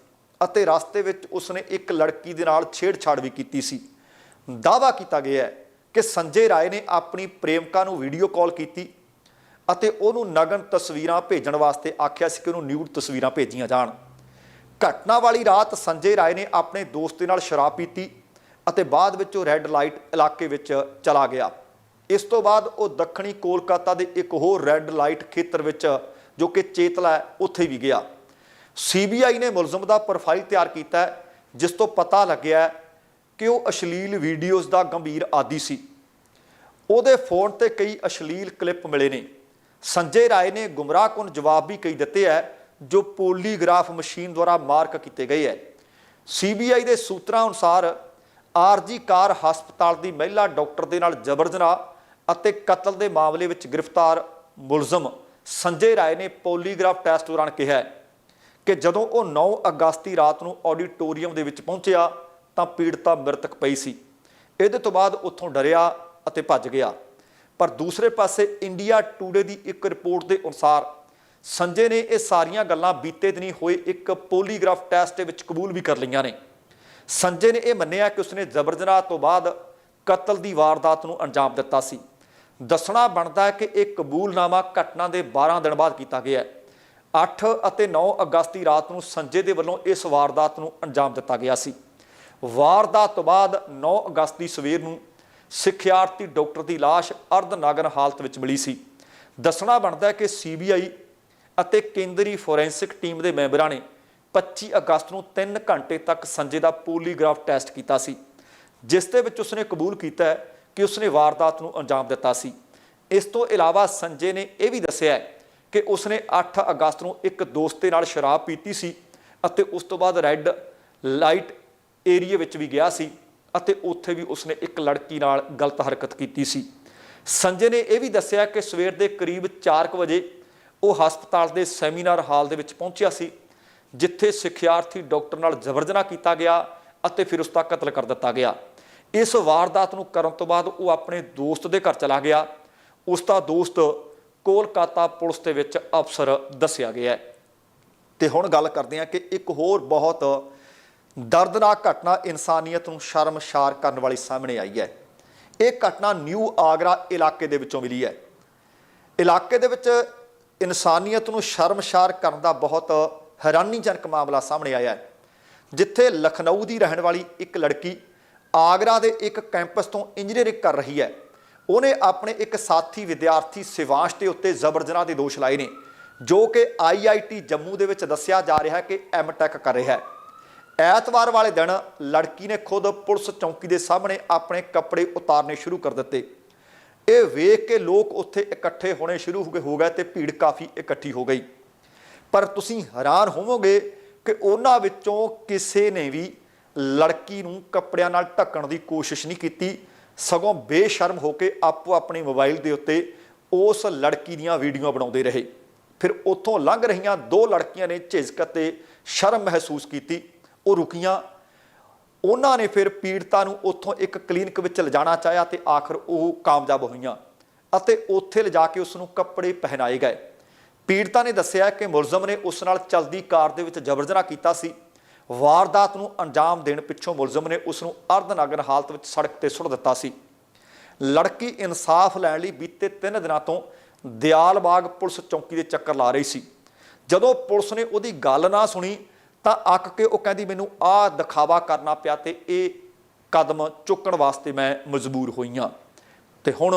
ਅਤੇ ਰਸਤੇ ਵਿੱਚ ਉਸਨੇ ਇੱਕ ਲੜਕੀ ਦੇ ਨਾਲ ਛੇੜਛਾੜ ਵੀ ਕੀਤੀ ਸੀ। ਦਾਅਵਾ ਕੀਤਾ ਗਿਆ ਹੈ ਕਿ ਸੰਜੇ ਰਾਏ ਨੇ ਆਪਣੀ ਪ੍ਰੇਮਿਕਾ ਨੂੰ ਵੀਡੀਓ ਕਾਲ ਕੀਤੀ ਅਤੇ ਉਹਨੂੰ ਨਗਨ ਤਸਵੀਰਾਂ ਭੇਜਣ ਵਾਸਤੇ ਆਖਿਆ ਸੀ ਕਿ ਉਹਨੂੰ ਨਿਊਡ ਤਸਵੀਰਾਂ ਭੇਜੀਆਂ ਜਾਣ। ਘਟਨਾ ਵਾਲੀ ਰਾਤ ਸੰਜੇ ਰਾਏ ਨੇ ਆਪਣੇ ਦੋਸਤ ਦੇ ਨਾਲ ਸ਼ਰਾਬ ਪੀਤੀ ਅਤੇ ਬਾਅਦ ਵਿੱਚ ਉਹ ਰੈੱਡ ਲਾਈਟ ਇਲਾਕੇ ਵਿੱਚ ਚਲਾ ਗਿਆ। ਇਸ ਤੋਂ ਬਾਅਦ ਉਹ ਦੱਖਣੀ ਕੋਲਕਾਤਾ ਦੇ ਇੱਕ ਹੋਰ ਰੈੱਡ ਲਾਈਟ ਖੇਤਰ ਵਿੱਚ, ਜੋ ਕਿ ਚੇਤਲਾ ਹੈ, ਉੱਥੇ ਵੀ ਗਿਆ। ਸੀਬੀਆਈ ਨੇ ਮੁਲਜ਼ਮ ਦਾ ਪ੍ਰੋਫਾਈਲ ਤਿਆਰ ਕੀਤਾ ਜਿਸ ਤੋਂ ਪਤਾ ਲੱਗਿਆ ਕਿ ਉਹ ਅਸ਼ਲੀਲ ਵੀਡੀਓਜ਼ ਦਾ ਗੰਭੀਰ ਆਦੀ ਸੀ। ਉਹਦੇ ਫੋਨ ਤੇ ਕਈ ਅਸ਼ਲੀਲ ਕਲਿੱਪ ਮਿਲੇ ਨੇ। ਸੰਜੇ ਰਾਏ ਨੇ ਗੁੰਮਰਾਹਕੁਨ ਜਵਾਬ ਵੀ ਕਈ ਦਿੱਤੇ ਹੈ ਜੋ ਪੋਲੀਗ੍ਰਾਫ ਮਸ਼ੀਨ ਦੁਆਰਾ ਮਾਰਕ ਕੀਤੇ ਗਏ ਹੈ। ਸੀਬੀਆਈ ਦੇ ਸੂਤਰਾਂ ਅਨੁਸਾਰ ਆਰਜੀ ਕਾਰ ਹਸਪਤਾਲ ਦੀ ਮਹਿਲਾ ਡਾਕਟਰ ਦੇ ਨਾਲ ਜਬਰ ਜਨਾਹ ਅਤੇ ਕਤਲ ਦੇ ਮਾਮਲੇ ਵਿੱਚ ਗ੍ਰਿਫਤਾਰ ਮੁਲਜ਼ਮ ਸੰਜੇ ਰਾਏ ਨੇ ਪੋਲੀਗ੍ਰਾਫ ਟੈਸਟ ਦੌਰਾਨ ਕਿਹਾ ਕਿ ਜਦੋਂ ਉਹ 9 ਅਗਸਤ ਦੀ ਰਾਤ ਨੂੰ ਆਡੀਟੋਰੀਅਮ ਦੇ ਵਿੱਚ ਪਹੁੰਚਿਆ ਤਾਂ ਪੀੜਤਾ ਮ੍ਰਿਤਕ ਪਈ ਸੀ। ਇਹਦੇ ਤੋਂ ਬਾਅਦ ਉੱਥੋਂ ਡਰਿਆ ਅਤੇ ਭੱਜ ਗਿਆ। ਪਰ ਦੂਸਰੇ ਪਾਸੇ ਇੰਡੀਆ ਟੂਡੇ ਦੀ ਇੱਕ ਰਿਪੋਰਟ ਦੇ ਅਨੁਸਾਰ ਸੰਜੇ ਨੇ ਇਹ ਸਾਰੀਆਂ ਗੱਲਾਂ ਬੀਤੇ ਦਿਨੀ ਹੋਏ ਇੱਕ ਪੋਲੀਗ੍ਰਾਫ ਟੈਸਟ ਦੇ ਵਿੱਚ ਕਬੂਲ ਵੀ ਕਰ ਲਈਆਂ ਨੇ। ਸੰਜੇ ਨੇ ਇਹ ਮੰਨਿਆ ਕਿ ਉਸਨੇ ਜ਼ਬਰ ਜਨਾਹ ਤੋਂ ਬਾਅਦ ਕਤਲ ਦੀ ਵਾਰਦਾਤ ਨੂੰ ਅੰਜਾਮ ਦਿੱਤਾ ਸੀ। ਦੱਸਣਾ ਬਣਦਾ ਹੈ ਕਿ ਇਹ ਕਬੂਲਨਾਮਾ ਘਟਨਾ ਦੇ 12 ਦਿਨ ਬਾਅਦ ਕੀਤਾ ਗਿਆ ਹੈ। 8 ਅਤੇ 9 ਅਗਸਤ ਦੀ ਰਾਤ ਨੂੰ ਸੰਜੇ ਦੇ ਵੱਲੋਂ ਇਸ ਵਾਰਦਾਤ ਨੂੰ ਅੰਜਾਮ ਦਿੱਤਾ ਗਿਆ ਸੀ। ਵਾਰਦਾਤ ਤੋਂ ਬਾਅਦ 9 ਅਗਸਤ ਦੀ ਸਵੇਰ ਨੂੰ ਸਿੱਖਿਆਰਥੀ ਡਾਕਟਰ ਦੀ ਲਾਸ਼ ਅਰਧਨਗਨ ਹਾਲਤ ਵਿੱਚ ਮਿਲੀ ਸੀ। ਦੱਸਣਾ ਬਣਦਾ ਹੈ ਕਿ ਸੀਬੀਆਈ ਅਤੇ ਕੇਂਦਰੀ ਫੋਰੈਂਸਿਕ ਟੀਮ ਦੇ ਮੈਂਬਰਾਂ ਨੇ 25 ਅਗਸਤ ਨੂੰ 3 ਘੰਟੇ ਤੱਕ ਸੰਜੇ ਦਾ ਪੋਲੀਗ੍ਰਾਫ ਟੈਸਟ ਕੀਤਾ ਸੀ, ਜਿਸ ਦੇ ਵਿੱਚ ਉਸਨੇ ਕਬੂਲ ਕੀਤਾ ਹੈ ਕਿ ਉਸਨੇ ਵਾਰਦਾਤ ਨੂੰ ਅੰਜਾਮ ਦਿੱਤਾ ਸੀ। ਇਸ ਤੋਂ ਇਲਾਵਾ ਸੰਜੇ ਨੇ ਇਹ ਵੀ ਦੱਸਿਆ ਹੈ ਕਿ ਉਸਨੇ 8 ਅਗਸਤ ਨੂੰ ਇੱਕ ਦੋਸਤ ਦੇ ਨਾਲ ਸ਼ਰਾਬ ਪੀਤੀ ਸੀ ਅਤੇ ਉਸ ਤੋਂ ਬਾਅਦ ਰੈੱਡ ਲਾਈਟ ਏਰੀਆ ਵਿੱਚ ਵੀ ਗਿਆ ਸੀ ਅਤੇ ਉੱਥੇ ਵੀ ਉਸਨੇ ਇੱਕ ਲੜਕੀ ਨਾਲ ਗਲਤ ਹਰਕਤ ਕੀਤੀ ਸੀ। ਸੰਜੇ ਨੇ ਇਹ ਵੀ ਦੱਸਿਆ ਕਿ ਸਵੇਰ ਦੇ ਕਰੀਬ 4:00 ਵਜੇ ਉਹ ਹਸਪਤਾਲ ਦੇ ਸੈਮੀਨਾਰ ਹਾਲ ਦੇ ਵਿੱਚ ਪਹੁੰਚਿਆ ਸੀ, ਜਿੱਥੇ ਸਿੱਖਿਆਰਥੀ ਡਾਕਟਰ ਨਾਲ ਜ਼ਬਰਜਨਾ ਕੀਤਾ ਗਿਆ ਅਤੇ ਫਿਰ ਉਸ ਦਾ ਕਤਲ ਕਰ ਦਿੱਤਾ ਗਿਆ। ਇਸ ਵਾਰਦਾਤ ਨੂੰ ਕਰਨ ਤੋਂ ਬਾਅਦ ਉਹ ਆਪਣੇ ਦੋਸਤ ਦੇ ਘਰ ਚਲਾ ਗਿਆ। ਉਸ ਦਾ ਦੋਸਤ ਕੋਲਕਾਤਾ ਪੁਲਿਸ ਦੇ ਵਿੱਚ ਅਫਸਰ ਦੱਸਿਆ ਗਿਆ ਹੈ। ਤੇ ਹੁਣ ਗੱਲ ਕਰਦੇ ਹਾਂ ਕਿ ਇੱਕ ਹੋਰ ਬਹੁਤ ਦਰਦਨਾਕ ਘਟਨਾ ਇਨਸਾਨੀਅਤ ਨੂੰ ਸ਼ਰਮਸ਼ਾਰ ਕਰਨ ਵਾਲੀ ਸਾਹਮਣੇ ਆਈ ਹੈ। ਇਹ ਘਟਨਾ ਨਿਊ ਆਗਰਾ ਇਲਾਕੇ ਦੇ ਵਿੱਚੋਂ ਮਿਲੀ ਹੈ। ਇਲਾਕੇ ਦੇ ਵਿੱਚ ਇਨਸਾਨੀਅਤ ਨੂੰ ਸ਼ਰਮਸ਼ਾਰ ਕਰਨ ਦਾ ਬਹੁਤ ਹੈਰਾਨੀਜਨਕ ਮਾਮਲਾ ਸਾਹਮਣੇ ਆਇਆ ਹੈ। ਜਿੱਥੇ ਲਖਨਊ ਦੀ ਰਹਿਣ ਵਾਲੀ ਇੱਕ ਲੜਕੀ ਆਗਰਾ ਦੇ ਇੱਕ ਕੈਂਪਸ ਤੋਂ ਇੰਜੀਨੀਅਰਿੰਗ ਕਰ ਰਹੀ ਹੈ। ਉਹਨੇ ਆਪਣੇ ਇੱਕ ਸਾਥੀ ਵਿਦਿਆਰਥੀ ਸਿਵਾਂਸ਼ ਦੇ ਉੱਤੇ ਜ਼ਬਰ ਜਨਾਹ ਦੇ ਦੋਸ਼ ਲਾਏ ਨੇ, ਜੋ ਕਿ ਆਈਆਈਟੀ ਜੰਮੂ ਦੇ ਵਿੱਚ ਦੱਸਿਆ ਜਾ ਰਿਹਾ ਹੈ ਕਿ ਐਮਟੈਕ ਕਰ ਰਿਹਾ ਹੈ। ਐਤਵਾਰ ਵਾਲੇ ਦਿਨ ਲੜਕੀ ਨੇ ਖੁਦ ਪੁਲਿਸ ਚੌਂਕੀ ਦੇ ਸਾਹਮਣੇ ਆਪਣੇ ਕੱਪੜੇ ਉਤਾਰਨੇ ਸ਼ੁਰੂ ਕਰ ਦਿੱਤੇ। ਇਹ ਵੇਖ ਕੇ ਲੋਕ ਉੱਥੇ ਇਕੱਠੇ ਹੋਣੇ ਸ਼ੁਰੂ ਹੋ ਗਏ ਹੋ ਗਏ ਤੇ ਭੀੜ ਕਾਫੀ ਇਕੱਠੀ ਹੋ ਗਈ। ਪਰ ਤੁਸੀਂ ਹੈਰਾਨ ਹੋਵੋਗੇ ਕਿ ਉਹਨਾਂ ਵਿੱਚੋਂ ਕਿਸੇ ਨੇ ਵੀ ਲੜਕੀ ਨੂੰ ਕੱਪੜਿਆਂ ਨਾਲ ਢੱਕਣ ਦੀ ਕੋਸ਼ਿਸ਼ ਨਹੀਂ ਕੀਤੀ। ਸਗੋਂ ਬੇਸ਼ਰਮ ਹੋ ਕੇ ਆਪੋ ਆਪਣੇ ਮੋਬਾਈਲ ਦੇ ਉੱਤੇ ਉਸ ਲੜਕੀ ਦੀਆਂ ਵੀਡੀਓ ਬਣਾਉਂਦੇ ਰਹੇ। ਫਿਰ ਉੱਥੋਂ ਲੰਘ ਰਹੀਆਂ ਦੋ ਲੜਕੀਆਂ ਨੇ ਝਿਜਕ 'ਤੇ ਸ਼ਰਮ ਮਹਿਸੂਸ ਕੀਤੀ। ਉਹ ਰੁਕੀਆਂ ਉਹਨਾਂ ਨੇ ਫਿਰ ਪੀੜਤਾ ਨੂੰ ਉੱਥੋਂ ਇੱਕ ਕਲੀਨਿਕ ਵਿੱਚ ਲਿਜਾਣਾ ਚਾਹਿਆ ਤੇ ਆਖਰ ਉਹ ਕਾਮਯਾਬ ਹੋਈਆਂ ਅਤੇ ਉੱਥੇ ਲਿਜਾ ਕੇ ਉਸ ਨੂੰ ਕੱਪੜੇ ਪਹਿਨਾਏ ਗਏ। ਪੀੜਤਾ ਨੇ ਦੱਸਿਆ ਕਿ ਮੁਲਜ਼ਮ ਨੇ ਉਸ ਨਾਲ ਚਲਦੀ ਕਾਰ ਦੇ ਵਿੱਚ ਜਬਰ ਜ਼ਬਰਜਨਾ ਕੀਤਾ ਸੀ। ਵਾਰਦਾਤ ਨੂੰ ਅੰਜਾਮ ਦੇਣ ਪਿੱਛੋਂ ਮੁਲਜ਼ਮ ਨੇ ਉਸ ਨੂੰ ਅਰਧਨਗਰ ਹਾਲਤ ਵਿੱਚ ਸੜਕ ਤੇ ਸੁੱਟ ਦਿੱਤਾ ਸੀ। ਲੜਕੀ ਇਨਸਾਫ ਲੈਣ ਲਈ ਬੀਤੇ 3 ਦਿਨਾਂ ਤੋਂ ਦਿਆਲਬਾਗ ਪੁਲਿਸ ਚੌਕੀ ਦੇ ਚੱਕਰ ਲਾ ਰਹੀ ਸੀ। ਜਦੋਂ ਪੁਲਿਸ ਨੇ ਉਹਦੀ ਗੱਲ ਨਾ ਸੁਣੀ ਤਾਂ ਅੱਕ ਕੇ ਉਹ ਕਹਿੰਦੀ ਮੈਨੂੰ ਆਹ ਦਿਖਾਵਾ ਕਰਨਾ ਪਿਆ ਤੇ ਇਹ ਕਦਮ ਚੁੱਕਣ ਵਾਸਤੇ ਮੈਂ ਮਜਬੂਰ ਹੋਈ ਹਾਂ ਤੇ ਹੁਣ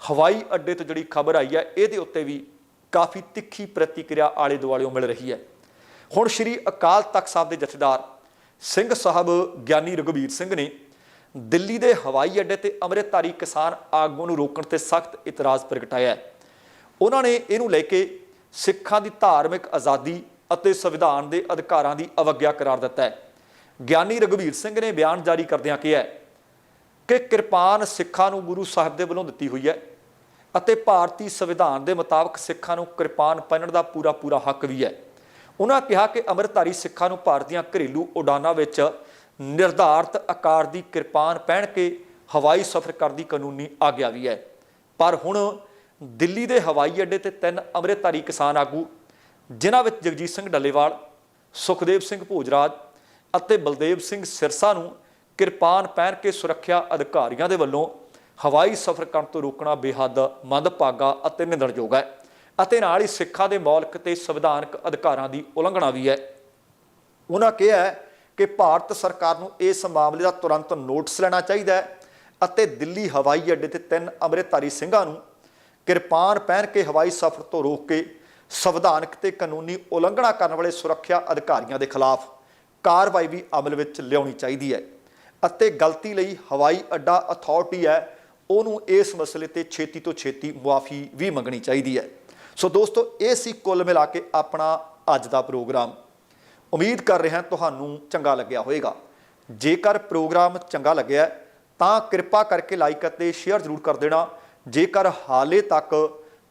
ਹਵਾਈ ਅੱਡੇ ਤੋਂ ਜਿਹੜੀ ਖਬਰ ਆਈ ਹੈ, ਇਹਦੇ ਉੱਤੇ ਵੀ ਕਾਫੀ ਤਿੱਖੀ ਪ੍ਰਤੀਕਿਰਿਆ ਆਲੇ ਦੁਆਲਿਓਂ ਮਿਲ ਰਹੀ ਹੈ। ਹੁਣ ਸ਼੍ਰੀ ਅਕਾਲ ਤਖਤ ਸਾਹਿਬ ਦੇ ਜਥੇਦਾਰ ਸਿੰਘ ਸਾਹਿਬ ਗਿਆਨੀ ਰਘੁਵੀਰ ਸਿੰਘ ਨੇ ਦਿੱਲੀ ਦੇ ਹਵਾਈ ਅੱਡੇ ਤੇ ਅੰਮ੍ਰਿਤਧਾਰੀ ਕਿਸਾਨ ਆਗੂ ਨੂੰ ਰੋਕਣ ਤੇ ਸਖਤ ਇਤਰਾਜ਼ ਪ੍ਰਗਟਾਇਆ ਹੈ। ਉਹਨਾਂ ਨੇ ਇਹਨੂੰ ਲੈ ਕੇ ਸਿੱਖਾਂ ਦੀ ਧਾਰਮਿਕ ਆਜ਼ਾਦੀ ਅਤੇ ਸੰਵਿਧਾਨ ਦੇ ਅਧਿਕਾਰਾਂ ਦੀ ਅਵਗਿਆ ਕਰਾਰ ਦਿੱਤਾ ਹੈ। ਗਿਆਨੀ ਰਘੁਵੀਰ ਸਿੰਘ ਨੇ ਬਿਆਨ ਜਾਰੀ ਕਰਦਿਆਂ ਕਿਹਾ ਕਿ ਕਿਰਪਾਨ ਸਿੱਖਾਂ ਨੂੰ ਗੁਰੂ ਸਾਹਿਬ ਦੇ ਵੱਲੋਂ ਦਿੱਤੀ ਹੋਈ ਹੈ ਅਤੇ ਭਾਰਤੀ ਸੰਵਿਧਾਨ ਦੇ ਮੁਤਾਬਕ ਸਿੱਖਾਂ ਨੂੰ ਕਿਰਪਾਨ ਪਹਿਨਣ ਦਾ ਪੂਰਾ ਪੂਰਾ ਹੱਕ ਵੀ ਹੈ। ਉਹਨਾਂ ਕਿਹਾ ਕਿ ਅੰਮ੍ਰਿਤਧਾਰੀ ਸਿੱਖਾਂ ਨੂੰ ਭਾਰਤ ਦੀਆਂ ਘਰੇਲੂ ਉਡਾਨਾਂ ਵਿੱਚ ਨਿਰਧਾਰਤ ਆਕਾਰ ਦੀ ਕਿਰਪਾਨ ਪਹਿਨ ਕੇ ਹਵਾਈ ਸਫ਼ਰ ਕਰਨ ਦੀ ਕਾਨੂੰਨੀ ਆਗਿਆ ਵੀ ਹੈ। ਪਰ ਹੁਣ ਦਿੱਲੀ ਦੇ ਹਵਾਈ ਅੱਡੇ ਤੇ ਤਿੰਨ ਅੰਮ੍ਰਿਤਧਾਰੀ ਕਿਸਾਨ ਆਗੂ ਜਿਨ੍ਹਾਂ ਵਿੱਚ ਜਗਜੀਤ ਸਿੰਘ ਡੱਲੇਵਾਲ, ਸੁਖਦੇਵ ਸਿੰਘ ਭੋਜਰਾਜ ਅਤੇ ਬਲਦੇਵ ਸਿੰਘ ਸਿਰਸਾ ਨੂੰ ਕਿਰਪਾਨ ਪਹਿਨ ਕੇ ਸੁਰੱਖਿਆ ਅਧਿਕਾਰੀਆਂ ਦੇ ਵੱਲੋਂ ਹਵਾਈ ਸਫ਼ਰ ਕਰਨ ਤੋਂ ਰੋਕਣਾ ਬੇਹੱਦ ਮੰਦਭਾਗਾ ਅਤੇ ਨਿੰਦਣਯੋਗ ਹੈ ਅਤੇ ਨਾਲ ਹੀ ਸਿੱਖਾਂ ਦੇ ਮੌਲਿਕ ਤੇ ਸੰਵਿਧਾਨਕ ਅਧਿਕਾਰਾਂ ਦੀ ਉਲੰਘਣਾ ਵੀ ਹੈ। ਉਹਨਾਂ ਕਿਹਾ ਕਿ ਭਾਰਤ ਸਰਕਾਰ ਨੂੰ ਇਸ ਮਾਮਲੇ ਦਾ ਤੁਰੰਤ ਨੋਟਿਸ ਲੈਣਾ ਚਾਹੀਦਾ ਹੈ ਅਤੇ ਦਿੱਲੀ ਹਵਾਈ ਅੱਡੇ ਤੇ ਤਿੰਨ ਅੰਮ੍ਰਿਤਧਾਰੀ ਸਿੰਘਾਂ ਨੂੰ ਕਿਰਪਾਨ ਪਹਿਨ ਕੇ ਹਵਾਈ ਸਫ਼ਰ ਤੋਂ ਰੋਕ ਕੇ ਸੰਵਿਧਾਨਕ ਤੇ ਕਾਨੂੰਨੀ ਉਲੰਘਣਾ ਕਰਨ ਵਾਲੇ ਸੁਰੱਖਿਆ ਅਧਿਕਾਰੀਆਂ ਦੇ ਖਿਲਾਫ ਕਾਰਵਾਈ ਵੀ ਅਮਲ ਵਿੱਚ ਲਿਆਉਣੀ ਚਾਹੀਦੀ ਹੈ। ਅਤੇ ਗਲਤੀ ਲਈ ਹਵਾਈ ਅੱਡਾ ਅਥਾਰਟੀ ਹੈ, ਉਹਨੂੰ ਇਸ ਮਸਲੇ ਤੇ ਛੇਤੀ ਤੋਂ ਛੇਤੀ ਮੁਆਫੀ ਵੀ ਮੰਗਣੀ ਚਾਹੀਦੀ ਹੈ। ਸੋ ਦੋਸਤੋ, ਇਹ ਸੀ ਕੁੱਲ ਮਿਲਾ ਕੇ ਆਪਣਾ ਅੱਜ ਦਾ ਪ੍ਰੋਗਰਾਮ। ਉਮੀਦ ਕਰ ਰਿਹਾ ਤੁਹਾਨੂੰ ਚੰਗਾ ਲੱਗਿਆ ਹੋਵੇਗਾ। ਜੇਕਰ ਪ੍ਰੋਗਰਾਮ ਚੰਗਾ ਲੱਗਿਆ ਤਾਂ ਕਿਰਪਾ ਕਰਕੇ ਲਾਈਕ ਅਤੇ ਸ਼ੇਅਰ ਜ਼ਰੂਰ ਕਰ ਦੇਣਾ। ਜੇਕਰ ਹਾਲੇ ਤੱਕ